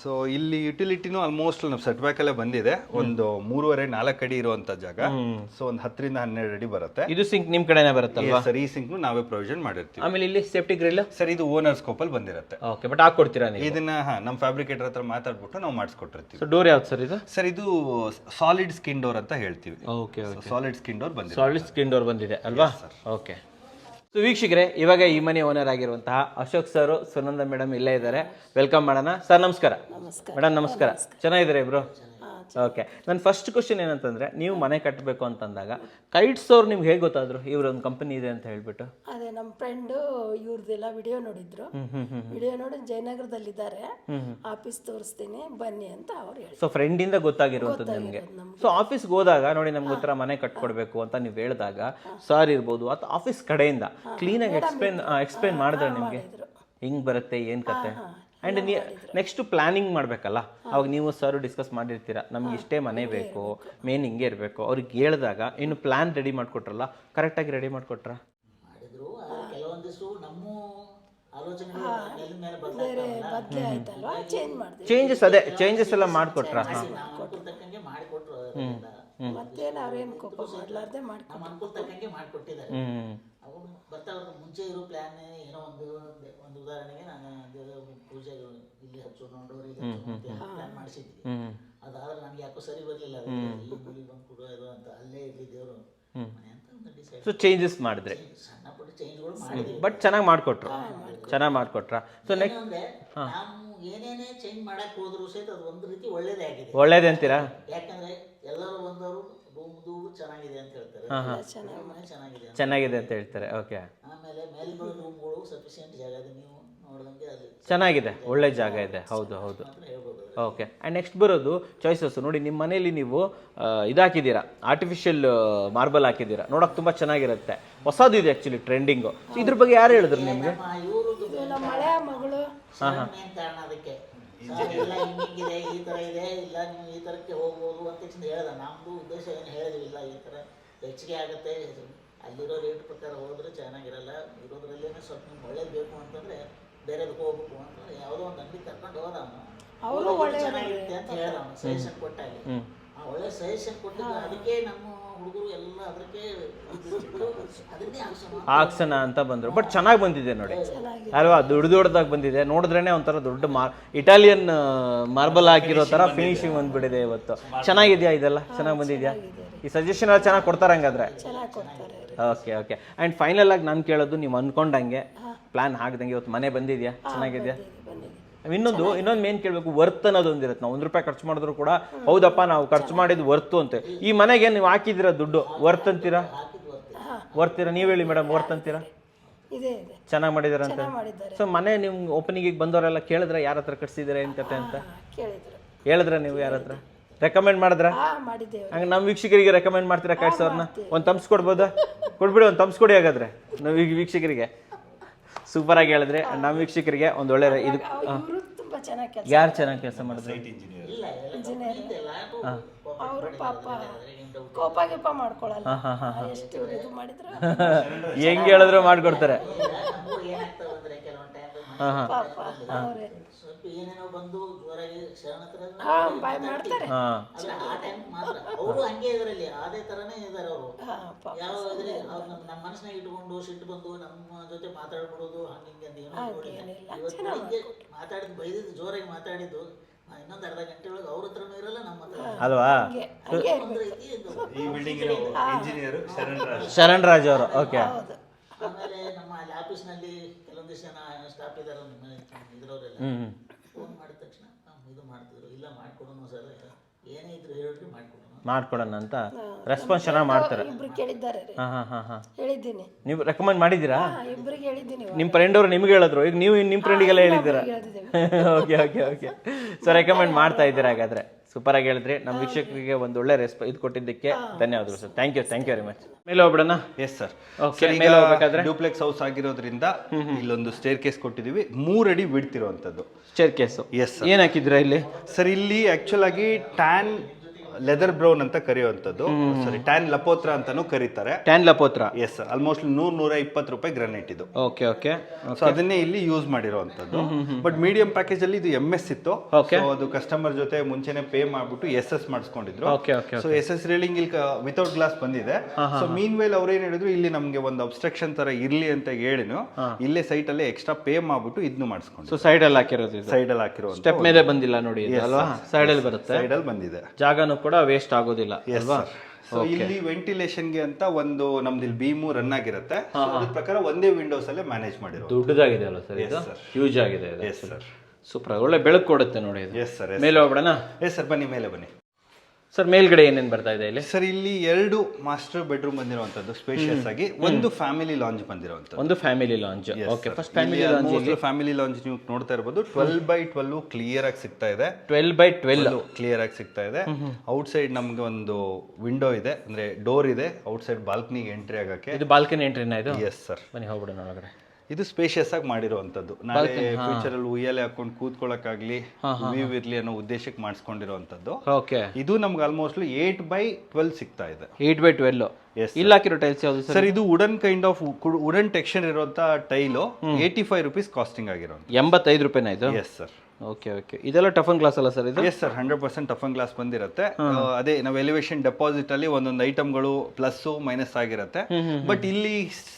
ಸೊ ಇಲ್ಲಿ ಯುಟಿಲಿಟಿನೂ ಆಲ್ಮೋಸ್ಟ್ ನಮ್ಮ ಸೆಟ್ ಬ್ಯಾಕ್ ಅಲ್ಲೇ ಬಂದಿದೆ. ಒಂದು ಮೂರುವರೆ ನಾಲ್ಕು ಅಡಿ ಇರುವಂತ ಜಾಗ. ಸೊ ಒಂದು ಹತ್ತರಿಂದ ಹನ್ನೆರಡು ಅಡಿ ಬರುತ್ತೆ. ಇದು ಸಿಂಕ್ ನಿಮ್ ಕಡೆನೇ ಬರುತ್ತಲ್ವಾ? ಸರ್ ಈ ಸಿಂಕ್ ನಾವೇ ಪ್ರೊವಿಷನ್ ಮಾಡಿರ್ತೀವಿ. ಆಮೇಲೆ ಇಲ್ಲಿ ಸೇಫ್ಟಿ ಗ್ರಿಲ್ ಸರ್ ಇದು ಓನರ್ ಸ್ಕೋಪ್ ಅಲ್ಲಿ ಬಂದಿರುತ್ತೆ. ಓಕೆ ಬಟ್ ಹಾಕೊಡ್ತೀರಾ ನೀವು? ಇದನ್ನ ಹಾ ನಮ್ಮ ಫ್ಯಾಬ್ರಿಕೇಟರ್ ಹತ್ರ ಮಾತಾಡ್ಬಿಟ್ಟು ನಾವು ಮಾಡಿಸ್ಕೊಟ್ಟಿರ್ತೀವಿ. ಸೊ ಡೋರ್ ಯಾವ್ದು ಸರ್ ಇದು? ಸರ್ ಇದು ಸಾಲಿಡ್ ಸ್ಕಿನ್ ಡೋರ್ ಅಂತ ಹೇಳ್ತೀವಿ. ಓಕೆ ಸಾಲಿಡ್ ಸ್ಕಿನ್ ಡೋರ್ ಬಂದಿದೆ ಸಾಲಿಡ್ ಸ್ಕಿನ್ ಡೋರ್ ಬಂದಿದೆ ಅಲ್ವಾ? ಓಕೆ ಸೊ ವೀಕ್ಷಕರೇ ಇವಾಗ ಈ ಮನೆ ಓನರ್ ಆಗಿರುವಂತಹ ಅಶೋಕ್ ಸರ್ ಸುನಂದ ಮೇಡಮ್ ಇಲ್ಲೇ ಇದ್ದಾರೆ. ವೆಲ್ಕಮ್ ಮಾಡೋಣ. ಸರ್ ನಮಸ್ಕಾರ. ಮೇಡಮ್ ನಮಸ್ಕಾರ. ಚೆನ್ನಾಗಿದ್ದಾರೆ ಇಬ್ರು? ಓಕೆ ನನ್ನ ಫಸ್ಟ್ ಕ್ವಶನ್ ಏನಂತಂದ್ರೆ ನೀವು ಮನೆ ಕಟ್ಟಬೇಕು ಅಂತಂದಾಗ ಕೈಟ್ಸ್ ಅವ್ರು ನಿಮ್ಗೆ ಹೇಗೆ ಗೊತ್ತಾದ್ರು? ಇವ್ರೊಂದು ಕಂಪನಿ ಇದೆ ಅಂತ ಹೇಳ್ಬಿಟ್ಟು. ಅದೇ ನಮ್ಮ ಫ್ರೆಂಡ್ ಇವ್ರದ್ದೆಲ್ಲ ವಿಡಿಯೋ ನೋಡಿದ್ರು. ವಿಡಿಯೋ ನೋಡಿ ಜಯನಗರದಲ್ಲಿದ್ದಾರೆ. ಆಫೀಸ್ ತೋರಿಸ್ತೀನಿ ಬನ್ನಿ ಅಂತ ಅವ್ರು ಹೇಳಿ ಸೊ ಫ್ರೆಂಡಿಂದ ಗೊತ್ತಾಗಿರುವಂಥದ್ದು ನಿಮಗೆ. ಸೊ ಆಫೀಸ್ಗೆ ಹೋದಾಗ ನೋಡಿ ನಮ್ಗೆ ಉತ್ತರ ಮನೆ ಕಟ್ಕೊಡ್ಬೇಕು ಅಂತ ನೀವು ಹೇಳಿದಾಗ ಸರ್ ಇರ್ಬೋದು ಅಥವಾ ಆಫೀಸ್ ಕಡೆಯಿಂದ ಕ್ಲೀನಾಗಿ ಎಕ್ಸ್ಪ್ಲೇನ್ ಎಕ್ಸ್ಪ್ಲೇನ್ ಮಾಡಿದ್ರೆ ನಿಮಗೆ. ಹಿಂಗೆ ಬರುತ್ತೆ ಏನು ಕತೆ? ಆ್ಯಂಡ್ ನೀ ನೆಕ್ಸ್ಟ್ ಪ್ಲಾನಿಂಗ್ ಮಾಡಬೇಕಲ್ಲ? ಅವಾಗ ನೀವು ಸರ್ ಡಿಸ್ಕಸ್ ಮಾಡಿರ್ತೀರ? ನಮ್ಗೆ ಇಷ್ಟೇ ಮನೆ ಬೇಕು ಮೇನ್ ಹಿಂಗೆ ಇರಬೇಕು. ಅವ್ರಿಗೆ ಹೇಳಿದಾಗ ಇನ್ನು ಪ್ಲ್ಯಾನ್ ರೆಡಿ ಮಾಡಿಕೊಟ್ರಲ್ಲ ಕರೆಕ್ಟಾಗಿ ರೆಡಿ ಮಾಡಿಕೊಟ್ರ? ಮಾಡಿದ್ರು ಆದ್ರೆ ಕೆಲವೊಂದಿಷ್ಟು ನಮ್ಮ ಆಲೋಚನೆಗಳು ಮೇಲಿನ ಮೇಲೆ ಬದಲಾಗ್ತಾ ಬೇರೆ ಆಯ್ತಲ್ವಾ? ಚೇಂಜ್ ಮಾಡಿದ್ವಿ ಚೇಂಜಸ್ ಅದೇ ಚೇಂಜಸ್ ಎಲ್ಲ ಮಾಡಿಕೊಟ್ರ. ಹ್ಞೂ ಹ್ಞೂ ಹ್ಞೂ ಬರ್ತಾ ಬರ್ತಾ ಮುಂಚೆ ಇರೋ ಪ್ಲಾನ್ ಏನೋ ಒಂದು ಒಂದು ಉದಾಹರಣೆಗೆ ನಾನು ಪೂಜೆ ಇಲ್ಲಿ ಹಚ್ಚು ನೋಡೋರು ಇಲ್ಲಿ ಮಾಡಿಸಿದ್ವಿ. ಅದಾದ್ರೆ ನನಗೆ ಯಾಕೋ ಸರಿ ಬರಲಿಲ್ಲ ಈ ಮೂಲಿ ಬಂದು ಕೊಡೋದು ಅಂತ ಅಲ್ಲೇ ಇರಲಿ ದೇವರು. ಸೊ ಚೇಂಜಸ್ ಮಾಡಿದ್ರೆ. ಬಟ್ ಚೆನ್ನಾಗಿ ಮಾಡ್ಕೊಟ್ರು. ಚೆನ್ನಾಗಿ ಮಾಡಿಕೊಟ್ರ? ಸೊ ನೆಕ್ಸ್ಟ್ ಏನೇನೇ ಚೇಂಜ್ ಮಾಡಕ್ ಹೋದ್ರು ಸಹಿತ ಅದು ಒಂದು ರೀತಿ ಒಳ್ಳೇದೇ ಆಗಿದೆ. ಒಳ್ಳೇದೇ ಅಂತೀರಾ? ಯಾಕಂದ್ರೆ ಎಲ್ಲರೂ ಬಂದವರು ಚೆನ್ನಾಗಿದೆ ಅಂತ ಹೇಳ್ತಾರೆ. ಚೆನ್ನಾಗಿದೆ. ಅಂತ. ಚೆನ್ನಾಗಿದೆ ಅಂತ ಹೇಳ್ತಾರೆ. ಓಕೆ. ಆಮೇಲೆ ಮೇಲ್ಗಡೆ ರೂಮ್ಗಳು ಸಫಿಶಿಯೆಂಟ್ ಜಾಗ ಇದೆ. ನೀವು ನೋಡಿದಂಗೆ ಅಲ್ಲಿ ಚೆನ್ನಾಗಿದೆ. ಒಳ್ಳೆ ಜಾಗ ಇದೆ. ಹೌದು ಹೌದು. ಓಕೆ. ಆ್ಯಂಡ್ ನೆಕ್ಸ್ಟ್ ಬರೋದು ಚಾಯ್ಸಸ್ ನೋಡಿ ನಿಮ್ಮ ಮನೇಲಿ ನೀವು ಇದಾಕಿದ್ದೀರಾ? ಆರ್ಟಿಫಿಷಿಯಲ್ ಮಾರ್ಬಲ್ ಹಾಕಿದ್ದೀರಾ? ನೋಡೋಕೆ ತುಂಬ ಚೆನ್ನಾಗಿರುತ್ತೆ. ಹೊಸದು ಇದೆ ಆ್ಯಕ್ಚುಲಿ ಟ್ರೆಂಡಿಂಗು ಇದ್ರ ಬಗ್ಗೆ ಯಾರು ಹೇಳಿದ್ರು ನಿಮಗೆ? ಹಾಂ ಹಾಂ. ಮಗಳು ಎಲ್ಲ ಹಿಂಗಿದೆ ಈ ತರ ಇದೆ ಇಲ್ಲ ನೀವು ಈ ತರಕ್ಕೆ ಹೋಗ್ಬೋದು ಅಂತ ಹೇಳ್ದ. ನಮ್ದು ಉದ್ದೇಶ ಏನು ಹೇಳಿದ್ವಿಲ್ಲ ಈ ತರ ಹೆಚ್ಚಿಗೆ ಆಗುತ್ತೆ. ಅಲ್ಲಿರೋ ರೇಟ್ ಪ್ರಕಾರ ಹೋದ್ರೆ ಚೆನ್ನಾಗಿರಲ್ಲ. ಇರೋದ್ರಲ್ಲೇನೆ ಸ್ವಲ್ಪ ನಿಮ್ಗೆ ಒಳ್ಳೇದು ಬೇಕು ಅಂತಂದ್ರೆ ಬೇರೆದಕ್ಕೆ ಹೋಗ್ಬೇಕು ಅಂತಂದ್ರೆ ಯಾವುದೋ ಒಂದು ಅಂಗಡಿ ಕರ್ಕೊಂಡು ಹೋದ ಅವನು. ಅವರು ಒಳ್ಳೆ ಚೆನ್ನಾಗಿರುತ್ತೆ ಅಂತ ಹೇಳ್ದ ಅವನು. ಸಜೆಷನ್ ಕೊಟ್ಟಾಗ. ಆ ಒಳ್ಳೆ ಸಜೆಷನ್ ಕೊಟ್ಟಿದ್ದು ಅದಕ್ಕೆ ನಮ್ಮ ಹುಡುಗರು ಎಲ್ಲ ಅದಕ್ಕೆ *laughs* ಅದನ್ನೇ ಆಕ್ಷನ್ ಹಾಕ್ಸೋಣ ಅಂತ ಬಂದರು. ಬಟ್ ಚೆನ್ನಾಗಿ ಬಂದಿದೆ ನೋಡಿ. ಅಲ್ವಾ? ದೊಡ್ಡ ದೊಡ್ಡದಾಗಿ ಬಂದಿದೆ. ನೋಡಿದ್ರೇನೆ ಒಂಥರ ದೊಡ್ಡ ಮಾರ್ ಇಟಾಲಿಯನ್ ಮಾರ್ಬಲ್ ಹಾಕಿರೋ ಥರ ಫಿನಿಶಿಂಗ್ ಬಂದ್ಬಿಟ್ಟಿದೆ ಇವತ್ತು. ಚೆನ್ನಾಗಿದೆಯಾ ಇದೆಲ್ಲ? ಚೆನ್ನಾಗಿ ಬಂದಿದ್ಯಾ? ಈ ಸಜೆಷನ್ ಎಲ್ಲ ಚೆನ್ನಾಗಿ ಕೊಡ್ತಾರೆ ಹಂಗಾದ್ರೆ? ಚೆನ್ನಾಗಿ ಕೊಡ್ತಾರೆ ಓಕೆ ಓಕೆ ಆ್ಯಂಡ್ ಫೈನಲ್ ಆಗಿ ನಾನು ಕೇಳೋದು ನೀವು ಅನ್ಕೊಂಡಂಗೆ ಪ್ಲಾನ್ ಹಾಕ್ದಂಗೆ ಇವತ್ತು ಮನೆ ಬಂದಿದೆಯಾ? ಚೆನ್ನಾಗಿದ್ಯಾ? ಇನ್ನೊಂದು ಇನ್ನೊಂದು ಮೇನ್ ಕೇಳಬೇಕು ವರ್ತ್ ಅನ್ನೋದು ಒಂದಿರುತ್ತೆ. ನಾವು ಒಂದು ರೂಪಾಯಿ ಖರ್ಚು ಮಾಡಿದ್ರು ಕೂಡ ಹೌದಪ್ಪ ನಾವು ಖರ್ಚು ಮಾಡಿದ್ದು ವರ್ತು ಅಂತ. ಈ ಮನೆಗೆ ನೀವು ಹಾಕಿದಿರ ದುಡ್ಡು? ವರ್ತ್ ಅಂತೀರಾ? ವರ್ತೀರಾ ನೀವು ಹೇಳಿ ಮೇಡಮ್ ವರ್ತ್ ಅಂತೀರಾ? ಚೆನ್ನಾಗಿ ಮಾಡಿದಾರೆ ಅಂತ. ಸೊ ಮನೆ ನಿಮ್ ಓಪನಿಂಗಿಗೆ ಬಂದವರೆಲ್ಲ ಕೇಳಿದ್ರೆ ಯಾರ ಹತ್ರ ಕಟ್ಸಿದಿರ ಏನ್ ಕತೆ ಅಂತ? ಹೇಳಿದ್ರ ನೀವು ಯಾರ ಹತ್ರ? ರೆಕಮೆಂಡ್ ಮಾಡಿದ್ರ? ಹಂಗ ನಮ್ಮ ವೀಕ್ಷಕರಿಗೆ ರೆಕಮೆಂಡ್ ಮಾಡ್ತೀರಾ ಕಟ್ಸೋರ್ನ ಒಂದು ತಮ್ಸ್ ಕೊಡ್ಬೋದಾ? ಕೊಡ್ಬಿಡಿ ಒಂದು ತಮ್ಸ್ ಕೊಡಿ ಹಾಗಾದ್ರೆ. ನಾವು ಈಗ ವೀಕ್ಷಕರಿಗೆ. ಸೂಪರ್ ಆಗಿ ಹೇಳಿದ್ರೆ ನಮ್ಮ ವೀಕ್ಷಕರಿಗೆ ಒಂದು ಒಳ್ಳೆ ಇದು ತುಂಬಾ ಚೆನ್ನಾಗಿ ಕೆಲಸ ಯಾರು ಚೆನ್ನಾಗಿ ಕೆಲಸ ಮಾಡಿದ್ರು? ಇಲ್ಲ ಎಲ್ಲ ಅವರು ಪಾಪ ಕೋಪ ಗೀಪ ಮಾಡ್ಕೊಳಲ್ಲ. ಎಷ್ಟು ಇದು ಮಾಡಿದ್ರು? ಹೆಂಗ್ ಹೇಳಿದ್ರು ಮಾಡ್ಕೊಡ್ತಾರೆ. ಪಾಪ ಅವರೇ. ಬಂದು ಜೋರಾಗಿ ಬಾಯ್ ಮಾಡ್ತಾರೆ. ಹಾ. ಆ ಟೈಮ್ ಮಾತ್ರ. ಅವರು ಹಂಗೆ ಇದರಲ್ಲಿ ಅದೇ ತರನೇ ಇದಾರೆ ಅವರು. ಅವ್ರು ನಮ್ಮ ಮನಸ್ಸಿನಾಗ ಇಟ್ಕೊಂಡು ಸಿಟ್ಟು ಬಂದು ನಮ್ಮ ಜೊತೆ ಮಾತಾಡ್ಬಿಡೋದು ಹಂಗೆ ಹಿಂಗೆ ಅಂತ ಏನೋ ಮಾತಾಡಿದ್ದು ಬೈದಿದ್ದು ಜೋರಾಗಿ ಮಾತಾಡಿದ್ದು ಇನ್ನೊಂದು ಅರ್ಧ ಗಂಟೆ ಒಳಗೆ ಅವ್ರ ಹತ್ರನೂ ಇರಲ್ಲ ನಮ್ಮ ಹತ್ರ ಅಲ್ವಾ? ಈ ಬಿಲ್ಡಿಂಗ್ ಇಂಜಿನಿಯರ್ ಶರಣ್ ರಾಜ್ ಶರಣ್ ಅವರು ಓಕೆ ಆಮೇಲೆ ನಮ್ಮ ಅಲ್ಲಿ ಆಫೀಸ್ನಲ್ಲಿ ಕೆಲವೊಂದಿಷ್ಟು ಜನ ಸ್ಟಾಫ್ ಇದ್ದಾರೆ ಇದ್ರವರೆಲ್ಲ. ಹ್ಮ್. ಫೋನ್ ಮಾಡಿದ ತಕ್ಷಣ "ನಾವು ಇದು ಮಾಡ್ತಿದ್ರು ಇಲ್ಲ ಮಾಡ್ಕೊಡೋಣ ಸರ್ ಏನೇ ಇದ್ರು ಹೇಳ್ರಿ ಮಾಡ್ಕೊಡೋಣ. ಮಾಡ್ಕೊಡೋಣ ಅಂತ ರೆಸ್ಪಾನ್ಸ್ ಚೆನ್ನಾಗಿ ಮಾಡ್ತಾರೆ. ಇಬ್ರು ಕೇಳಿದ್ದಾರೆ ರೀ. ಹಾ ಹಾ ಹಾ ಹಾ. ಹೇಳಿದ್ದೀನಿ. ನೀವು ರೆಕಮೆಂಡ್ ಮಾಡಿದ್ದೀರಾ? ಹಾ ಇಬ್ರಿಗೆ ಹೇಳಿದ್ದೀನಿ ನಿಮ್ಮ ಫ್ರೆಂಡ್ ಅವರು ನಿಮ್ಗೆ ಹೇಳಿದ್ರು. ಈಗ ನೀವು ನಿಮ್ಮ ಫ್ರೆಂಡಿಗೆಲ್ಲ ಹೇಳಿದ್ದೀರಾ? Okay okay okay so recommend ಮಾಡ್ತಾ ಇದ್ದೀರಾ ಹಾಗಾದ್ರೆ? ಸೂಪರ್ ಆಗಿ ಹೇಳಿದ್ರಿ. ನಮ್ಮ ವೀಕ್ಷಕರಿಗೆ ಒಂದು ಒಳ್ಳೆ ರೆಸ್ಪ ಇದು ಕೊಟ್ಟಿದ್ದಕ್ಕೆ ಧನ್ಯವಾದಗಳು sir. Thank you thank you very much ಮೇಲೆ ಹೋಗ್ಬಿಡೋಣ? ಎಸ್ ಸರ್ ಓಕೆ ಮೇಲೆ ಹೋಗ್ಬೇಕಾದ್ರೆ? ಡೂಪ್ಲೆಕ್ಸ್ ಹೌಸ್ ಆಗಿರೋದ್ರಿಂದ ಇಲ್ಲೊಂದು ಸ್ಟೇರ್ ಕೇಸ್ ಕೊಟ್ಟಿದೀವಿ ಮೂರಡಿ ಬಿಡ್ತಿರುವಂತದ್ದು ಸ್ಟೇರ್ ಕೇಸ್ ಎಸ್ ಏನ್ ಹಾಕಿದ್ರ ಹಾಕಿದ್ರಾ ಇಲ್ಲಿ? ಸರ್ ಇಲ್ಲಿ ಆಕ್ಚುಲ್ ಆಗಿ ಟ್ಯಾನ್ ಲೆದರ್ ಬ್ರೌನ್ ಅಂತ ಕರೆಯುವಂಥದ್ದು. ಸಾರಿ ಟ್ಯಾನ್ ಲಪೋತ್ರ ಅಂತಾನೂ ಕರೀತಾರೆ. ಟ್ಯಾನ್ ಲಪೋತ್ರ ಎಸ್ ಆಲ್ಮೋಸ್ಟ್ ನೂರ್ ನೂರ ಇಪ್ಪತ್ತು ರೂಪಾಯಿ ಗ್ರಾನೈಟ್ ಇದು. ಓಕೆ ಓಕೆ ಸೊ ಅದನ್ನೇ ಇಲ್ಲಿ ಯೂಸ್ ಮಾಡಿರುವಂತದ್ದು ಬಟ್ ಮೀಡಿಯಂ ಪ್ಯಾಕೇಜ್ ಅಲ್ಲಿ ಇದು ಎಂ ಎಸ್ ಇತ್ತು. ಸೊ ಅದು ಕಸ್ಟಮರ್ ಜೊತೆ ಮುಂಚೆನೆ ಪೇ ಮಾಡ್ಬಿಟ್ಟು ಎಸ್ ಎಸ್ ಮಾಡಿಸ್ಕೊಂಡಿದ್ರು. ಸೊ ಎಸ್ ಎಸ್ ರೇಲಿಂಗ್ ಇಲ್ಲಿ ವಿತೌಟ್ ಗ್ಲಾಸ್ ಬಂದಿದೆ. ಸೊ ಮೀನ್ ವೇಲ್ ಅವ್ರು ಏನ್ ಹೇಳಿದ್ರು ಇಲ್ಲಿ ನಮ್ಗೆ ಒಂದು ಅಬ್ಸ್ಟ್ರಕ್ಷನ್ ತರ ಇರ್ಲಿ ಅಂತ ಹೇಳಿನು ಇಲ್ಲೇ ಸೈಟ್ ಅಲ್ಲಿ ಎಕ್ಸ್ಟ್ರಾ ಪೇ ಮಾಡ್ಬಿಟ್ಟು ಇದನ್ನು ಮಾಡಿಸ್ಕೊಂಡು ಸೊ ಅಲ್ಲಿ ಹಾಕಿರೋದು ಸೈಡ್ ಅಲ್ಲಿ ಹಾಕಿರೋ ಸ್ಟೆಪ್ ಮೇಲೆ ಬಂದಿಲ್ಲ ನೋಡಿ ಅಲ್ವಾ? ಅಲ್ಲಿ ಬರುತ್ತೆ. ಸೈಡ್ ಅಲ್ಲಿ ಬಂದಿದೆ. ಜಾಗನೂ ಕೂಡ ವೇಸ್ಟ್ ಆಗೋದಿಲ್ಲ ಅಲ್ವಾ? ಸೊ ಇಲ್ಲಿ ವೆಂಟಿಲೇಷನ್ಗೆ ಅಂತ ಒಂದು ನಮ್ದು ಇಲ್ಲಿ ಬೀಮು ರನ್ ಆಗಿರುತ್ತೆ. ಪ್ರಕಾರ ಒಂದೇ ವಿಂಡೋಸ್ ಅಲ್ಲೇ ಮ್ಯಾನೇಜ್ ಮಾಡಿರೋ ದೊಡ್ಡದಾಗಿದೆ ಅಲ್ಲ ಸರ್ ಇದು? ಯೂಸ್ ಆಗಿದೆ ಸೂಪರ್ ಒಳ್ಳೆ ಬೆಳಕು ಕೊಡುತ್ತೆ ನೋಡಿ ಎಸ್ ಸರ್ ಮೇಲೆ ಹೋಗ್ಬಿಡೋಣ? ಎಸ್ ಸರ್ ಬನ್ನಿ ಮೇಲೆ ಬನ್ನಿ. ಸರ್ ಮೇಲ್ಗಡೆ ಏನೇನು ಬರ್ತಾ ಇದೆ ಇಲ್ಲಿ? ಸರ್ ಇಲ್ಲಿ ಎರಡು ಮಾಸ್ಟರ್ ಬೆಡ್ರೂಮ್ ಬಂದಿರುವಂತದ್ದು ಸ್ಪೇಷಿಯಸ್ ಆಗಿ ಒಂದು ಫ್ಯಾಮಿಲಿ ಲಾಂಜ್ ಬಂದಿರುವಂತದ್ದು ಒಂದು family lounge okay first family lounge family lounge ನೀವು ನೋಡ್ತಾ ಇರಬಹುದು ಟ್ವೆಲ್ ಬೈ ಟ್ವೆಲ್ ಕ್ಲಿಯರ್ ಆಗಿ ಸಿಗ್ತಾ ಇದೆ. ಟ್ವೆಲ್ ಬೈ ಟ್ವೆಲ್ ಕ್ಲಿಯರ್ ಆಗಿ ಸಿಗ್ತಾ ಇದೆ. ಔಟ್ ಸೈಡ್ ನಮ್ಗೆ ಒಂದು ವಿಂಡೋ ಇದೆ. ಅಂದ್ರೆ ಡೋರ್ ಇದೆ. ಔಟ್ ಸೈಡ್ ಬಾಲ್ಕನಿಗೆ ಎಂಟ್ರಿ ಆಗಕ್ಕೆ. ಇದು ಬಾಲ್ಕನಿ ಎಂಟ್ರಿನ ಇದು? ಎಸ್ ಸರ್ ಬನ್ನಿ ಹೋಗ್ಬಿಡೋಣ ಒಳಗಡೆ. ಇದು ಸ್ಪೇಷಿಯಸ್ ಆಗಿ ಮಾಡಿರುವಂತದ್ದು ನಾಳೆ ಫ್ಯೂಚರ್ ಅಲ್ಲಿ ಉಯ್ಯಾಲೆ ಹಾಕೊಂಡು ಕೂತ್ಕೊಳ್ಳೋಕ್ಕಾಗ್ಲಿ ವ್ಯೂ ಇರ್ಲಿ ಅನ್ನೋ ಉದ್ದೇಶಕ್ಕೆ ಮಾಡಿಸ್ಕೊಂಡಿರುವಂತದ್ದು ಓಕೆ. ಇದು ನಮ್ಗೆ ಆಲ್ಮೋಸ್ಟ್ ಏಟ್ ಬೈ ಟ್ವೆಲ್ ಸಿಗ್ತಾ ಇದೆ. ಏಟ್ ಬೈ ಟ್ವೆಲ್ ಇಲ್ಲ ಹಾಕಿರೋ ಟೈಲ್ಸ್ ಯಾವುದು ಸರ್? ಇದು wooden kind of wooden texture ಇರುವಂತ tile eighty five rupees costing ಆಗಿರೋ ಎಂಬತ್ತೈದು ರೂಪಾಯಿನ ಇದು? ಎಸ್ ಸರ್ ಓಕೆ ಓಕೆ ಇದೆಲ್ಲ ಟಫನ್ ಗ್ಲಾಸ್ ಅಲ್ಲ ಸರ್ ಇದು? Yes sir hundred percent toughen glass ಬಂದಿರುತ್ತೆ. ಅದೇ ನಾವು ಎಲಿವೇಶನ್ ಡೆಪಾಸಿಟ್ ಅಲ್ಲಿ ಒಂದೊಂದು ಐಟಮ್ಗಳು ಪ್ಲಸ್ ಮೈನಸ್ ಆಗಿರುತ್ತೆ. ಬಟ್ ಇಲ್ಲಿ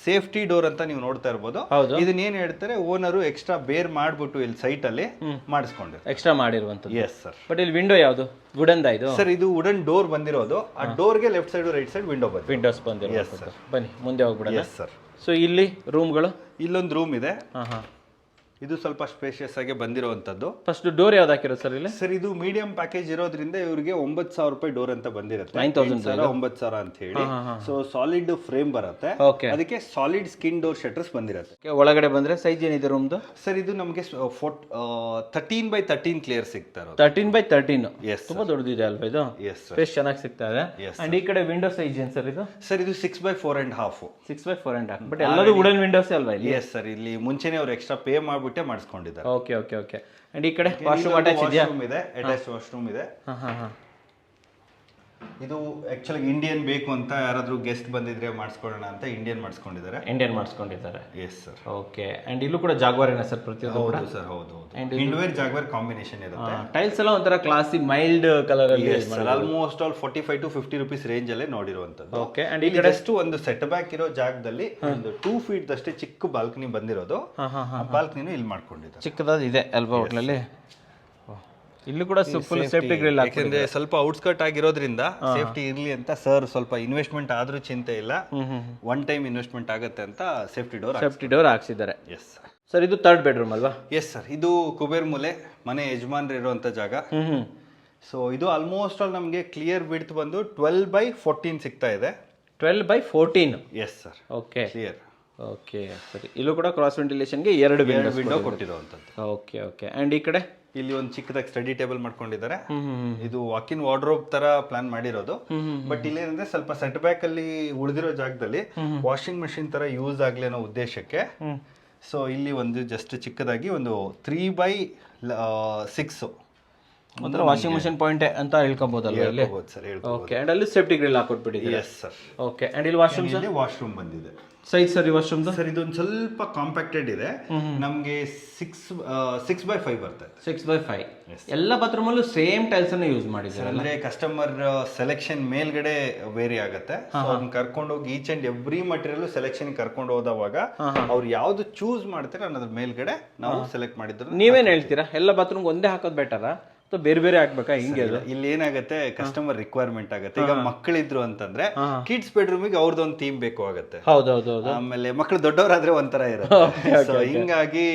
ಸೇಫ್ಟಿ ಡೋರ್ ಅಂತ ನೀವು ನೋಡ್ತಾ ಇರ್ಬೋದು. ಇದನ್ನ ಏನ್ ಹೇಳ್ತಾರೆ? ಓನರು ಎಕ್ಸ್ಟ್ರಾ ಬೇರ್ ಮಾಡ್ಬಿಟ್ಟು ಇಲ್ಲಿ ಸೈಟ್ ಅಲ್ಲಿ ಮಾಡಿಸ್ಕೊಂಡು ಎಕ್ಸ್ಟ್ರಾ ಮಾಡಿರುವಂತದ್ದು ಎಸ್ ಸರ್ ಬಟ್ ಇಲ್ಲಿ ವಿಂಡೋ ಯಾವುದು? ವುಡನ್ ಇದು? ಸರ್ ಇದು ವುಡನ್ ಡೋರ್ ಬಂದಿರೋದು. ಆ ಡೋರ್ಗೆ left side right side window ಬಂದಿದೆ ವಿಂಡೋಸ್ ಬಂದಿರೋದು. ಬನ್ನಿ ಮುಂದೆ ಹೋಗ್ಬಿಡೋಣ. ಸರ್ ಸೊ ಇಲ್ಲಿ ರೂಮ್ಗಳು ಇಲ್ಲೊಂದು ರೂಮ್ ಇದೆ. ಹಾಂ ಹಾಂ. ಇದು ಸ್ವಲ್ಪ ಸ್ಪೇಷಿಯಸ್ ಆಗಿ ಬಂದಿರುವಂತದ್ದು ಫಸ್ಟ್ ಡೋರ್ ಯಾವ್ದು ಹಾಕಿರೋದು ಸರ್ ಇಲ್ಲಿ? ಸರ್ ಇದು ಮೀಡಿಯಂ ಪ್ಯಾಕೇಜ್ ಇರೋದ್ರಿಂದ ಇವರಿಗೆ ಒಂಬತ್ತು ಸಾವಿರ ರೂಪಾಯಿ ಡೋರ್ ಅಂತ ಬಂದಿರುತ್ತೆ. 9,000 ಎಂಟು ಸಾವಿರ ಒಂಬತ್ತು ಸಾವಿರ ಅಂತ ಹೇಳಿ. ಸೊ ಸಾಲಿಡ್ ಫ್ರೇಮ್ ಬರುತ್ತೆ. ಅದಕ್ಕೆ ಸಾಲಿಡ್ ಸ್ಕಿನ್ ಡೋರ್ ಶಟರ್ಸ್ ಬಂದಿರುತ್ತೆ. ಒಳಗಡೆ ಬಂದ್ರೆ ಸೈಜ್ ಏನಿದೆ ರೂಮ್ದು ಸರ್ ಇದು ನಮಗೆ ಫೋಟ್ ತರ್ಟೀನ್ ಬೈ ತರ್ಟೀನ್ ಕ್ಲಿಯರ್ ಸಿಗ್ತಾ ಇರೋದು. ತರ್ಟೀನ್ ಬೈ ತರ್ಟೀನ್ ಎಸ್ ತುಂಬಾ ದೊಡ್ಡದಿದೆ ಅಲ್ವಾ ಇದು? ಎಸ್ ಸ್ಪೇಸ್ ಚೆನ್ನಾಗಿ ಸಿಗ್ತಾ ಇದೆ. ಅಂಡ್ ಈ ಕಡೆ ವಿಂಡೋ ಸೈಜ್ ಏನ್ ಸರ್ ಇದು? ಸರ್ ಇದು six by four and half six by four and half but ಎಲ್ಲರೂ ವುಡನ್ ವಿಂಡೋಸ್ ಅಲ್ವಾ ಇಲ್ಲಿ? ಎಸ್ ಸರ್ ಇಲ್ಲಿ ಮುಂಚೆನೆ ಅವ್ರು ಎಕ್ಸ್ಟ್ರಾ ಪೇ ಮಾಡ್ಬಿಟ್ಟೆ ಮಾಡಿಸ್ಕೊಂಡಿದ್ದಾರೆ. ಓಕೆ ಓಕೆ ಓಕೆ ಅಂಡ್ ಈ ಕಡೆ ವಾಶ್ರೂಮ್ ಅಟ್ಯಾಚ್ ಇದೆಯಾ? ಇದೆ ಅಟ್ಯಾಚ್ ವಾಶ್ರೂಮ್ ಇದೆ. ಹಾಂ ಹಾಂ ಹಾಂ. ಇದು ಆಕ್ಚುಲಿ ಇಂಡಿಯನ್ ಬೇಕು ಅಂತ ಯಾರಾದರೂ ಗೆಸ್ಟ್ ಬಂದಿದ್ರೆ ಮಾಡಿಸ್ಕೊಳ್ಳೋಣ ಅಂತ ಇಂಡಿಯನ್ ಮಾಡಿಸ್ಕೊಂಡಿದ್ದಾರೆ. ಇಂಡಿಯನ್ ಮಾಡಿಸ್ಕೊಂಡಿದ್ದಾರೆ. ಎಸ್ ಸರ್ ಓಕೆ ಅಂಡ್ ಇಲ್ಲೂ ಕೂಡ ಜಾಗ್ವಾರೇನ ಸರ್ ಪ್ರತಿಯೊಂದು ಹೌದು ಸರ್ ಹೌದು ಹೌದು. ಇಂಡ್ವೇರ್ ಜಾಗ್ವಾರ್ ಕಾಂಬಿನೇಷನ್ ಇರುತ್ತೆ. ಟೈಲ್ಸ್ ಎಲ್ಲ ಒಂಥರ ಕ್ಲಾಸಿ ಮೈಲ್ಡ್ ಕಲರ್ ಅಲ್ಲಿ sir almost all forty five to fifty rupees range ಅಲ್ಲೇ ನೋಡಿರುವಂತದ್ದು ಓಕೆ ಅಂಡ್ ಇಲ್ಲಿ ಜಸ್ಟ್ ಒಂದು ಸೆಟ್ ಬ್ಯಾಕ್ ಇರೋ ಜಾಗದಲ್ಲಿ ಒಂದು ಟೂ ಫೀಟ್ ದಷ್ಟೇ ಚಿಕ್ಕ ಬಾಲ್ಕನಿ ಬಂದಿರೋದು. ಬಾಲ್ಕನಿನೂ ಇಲ್ಲಿ ಮಾಡ್ಕೊಂಡಿದ್ದಾರೆ. ಚಿಕ್ಕದಾದ ಇದೆ ಅಲ್ವಾ ಹೋಟ್ಲಲ್ಲಿ ಇಲ್ಲಿ ಕೂಡ ಫುಲ್ ಸೇಫ್ಟಿ ಗ್ರಿಲ್ ಯಾಕಂದ್ರೆ ಸ್ವಲ್ಪ ಔಟ್ಸ್ಕರ್ಟ್ ಆಗಿರೋದ್ರಿಂದ ಸೇಫ್ಟಿ ಇರ್ಲಿ ಅಂತ ಸರ್ ಸ್ವಲ್ಪ ಇನ್ವೆಸ್ಟ್ಮೆಂಟ್ ಆದ್ರೂ ಚಿಂತೆ ಇಲ್ಲ. ಒನ್ ಟೈಮ್ ಇನ್ವೆಸ್ಟ್ಮೆಂಟ್ ಆಗುತ್ತೆ ಅಂತ ಸೇಫ್ಟಿ ಡೋರ್ ಸೇಫ್ಟಿ ಡೋರ್ ಹಾಕ್ಸಿದ್ದಾರೆ. ಎಸ್ ಸರ್ ಇದು ತರ್ಡ್ ಬೆಡ್ರೂಮ್ ಅಲ್ವಾ? ಎಸ್ ಸರ್ ಇದು ಕುಬೇರ್ ಮೂಲೆ ಮನೆ ಯಜಮಾನ್ರು ಇರುವಂತ ಜಾಗ. ಸೊ ಇದು ಆಲ್ಮೋಸ್ಟ್ ಆಲ್ ನಮಗೆ ಕ್ಲಿಯರ್ ಬಿಡ್ತ್ ಬಂದು ಟ್ವೆಲ್ ಬೈ ಫೋರ್ಟೀನ್ ಸಿಗ್ತಾ ಇದೆ. Twelve by fourteen yes sir okay clear okay ಸರಿ. ಇಲ್ಲೂ ಕೂಡ ಕ್ರಾಸ್ ವೆಂಟಿಲೇಷನ್ಗೆ ಎರಡು ವಿಂಡೋ ಕೊಟ್ಟಿರುವಂಥದ್ದು ಓಕೆ ಓಕೆ ಆ್ಯಂಡ್ ಈ ಕಡೆ? ಇಲ್ಲಿ ಒಂದು ಚಿಕ್ಕದಾಗಿ ಸ್ಟಡಿ ಟೇಬಲ್ ಮಾಡ್ಕೊಂಡಿದ್ದಾರೆ. ಇದು ವಾಕಿನ್ ವಾರ್ಡ್ರೋಬ್ ತರ ಪ್ಲಾನ್ ಮಾಡಿರೋದು. ಬಟ್ ಇಲ್ಲೇನಂದ್ರೆ ಸ್ವಲ್ಪ ಸೆಟ್ ಬ್ಯಾಕ್ ಅಲ್ಲಿ ಉಳಿದಿರೋ ಜಾಗದಲ್ಲಿ ವಾಷಿಂಗ್ ಮೆಷಿನ್ ತರ ಯೂಸ್ ಆಗ್ಲಿ ಅನ್ನೋ ಉದ್ದೇಶಕ್ಕೆ ಸೊ ಇಲ್ಲಿ ಒಂದು ಜಸ್ಟ್ ಚಿಕ್ಕದಾಗಿ ಒಂದು ತ್ರೀ ಬೈ ಸಿಕ್ಸ್ ಒಂಥರ ವಾಷಿಂಗ್ ಮಿಷಿನ್ ಪಾಯಿಂಟ್ ಅಂತ ಹೇಳ್ಕೊಬೋದಲ್ವಾ ಇಲ್ಲಿ? ಸರ್ ಓಕೆ ಅಂಡ್ ಅಲ್ಲಿ ಸೇಫ್ಟಿ ಗ್ರಿಲ್ ಹಾಕೊಟ್ಬಿಟ್ಟಿದ್ದೀರಾ ಎಸ್ ಸರ್ ಓಕೆ ಅಂಡ್ ಇಲ್ಲಿ ವಾಶ್ರೂಮ್ ಇಲ್ಲಿ ವಾಶ್ರೂಮ್ ಬಂದಿದೆ. ಸೈಜ್ ಸರ್ ಈ ವಾಶ್ರೂಮ್ದು ಸರ್ ಇದೊಂದು ಸ್ವಲ್ಪ ಕಾಂಪ್ಯಾಕ್ಟೆಡ್ ಇದೆ. ನಮಗೆ ಸಿಕ್ಸ್ ಸಿಕ್ಸ್ ಬೈ ಫೈವ್ ಬರ್ತದೆ. ಸಿಕ್ಸ್ ಬೈ ಫೈವ್ ಎಲ್ಲ ಬಾತ್ರೂಮಲ್ಲೂ ಸೇಮ್ ಟೈಲ್ಸ್ ಅನ್ನು ಯೂಸ್ ಮಾಡಿದ್ದಾರೆ ಅಂದ್ರೆ ಕಸ್ಟಮರ್ ಸೆಲೆಕ್ಷನ್ ಮೇಲ್ಗಡೆ ವೇರಿ ಆಗುತ್ತೆ. ಅವ್ರನ್ನ ಕರ್ಕೊಂಡು ಹೋಗಿ each and every material selection ಕರ್ಕೊಂಡು ಹೋದವಾಗ ಅವ್ರು ಯಾವ್ದು ಚೂಸ್ ಮಾಡ್ತಾರೆ ಅನ್ನೋದ್ರ ಮೇಲ್ಗಡೆ ನಾವು ಸೆಲೆಕ್ಟ್ ಮಾಡಿದ್ರು ನೀವೇನ್ ಹೇಳ್ತೀರಾ? ಎಲ್ಲ ಬಾತ್ರೂಮ್ ಒಂದೇ ಹಾಕೋದು ಬೆಟರಾ ಬೇರೆ ಬೇರೆ ಆಗ್ಬೇಕಾ? ಹಿಂಗೆ ಇಲ್ಲಿ. ಏನಾಗುತ್ತೆ? ಕಸ್ಟಮರ್ ರಿಕ್ವೈರ್ಮೆಂಟ್ ಆಗುತ್ತೆ. ಈಗ ಮಕ್ಕಳಿದ್ರು ಅಂತಂದ್ರೆ ಕಿಡ್ಸ್ ಬೆಡ್ರೂಮಿಗೆ ಅವ್ರದ್ದೊಂದು ಥೀಮ್ ಬೇಕು ಆಗುತ್ತೆ. ಹೌದೌದು ಆಮೇಲೆ ಮಕ್ಕಳು ದೊಡ್ಡವರಾದ್ರೆ ಒಂಥರ ಇರುತ್ತೆ. ಸೊ *laughs* ಹಿಂಗಾಗಿ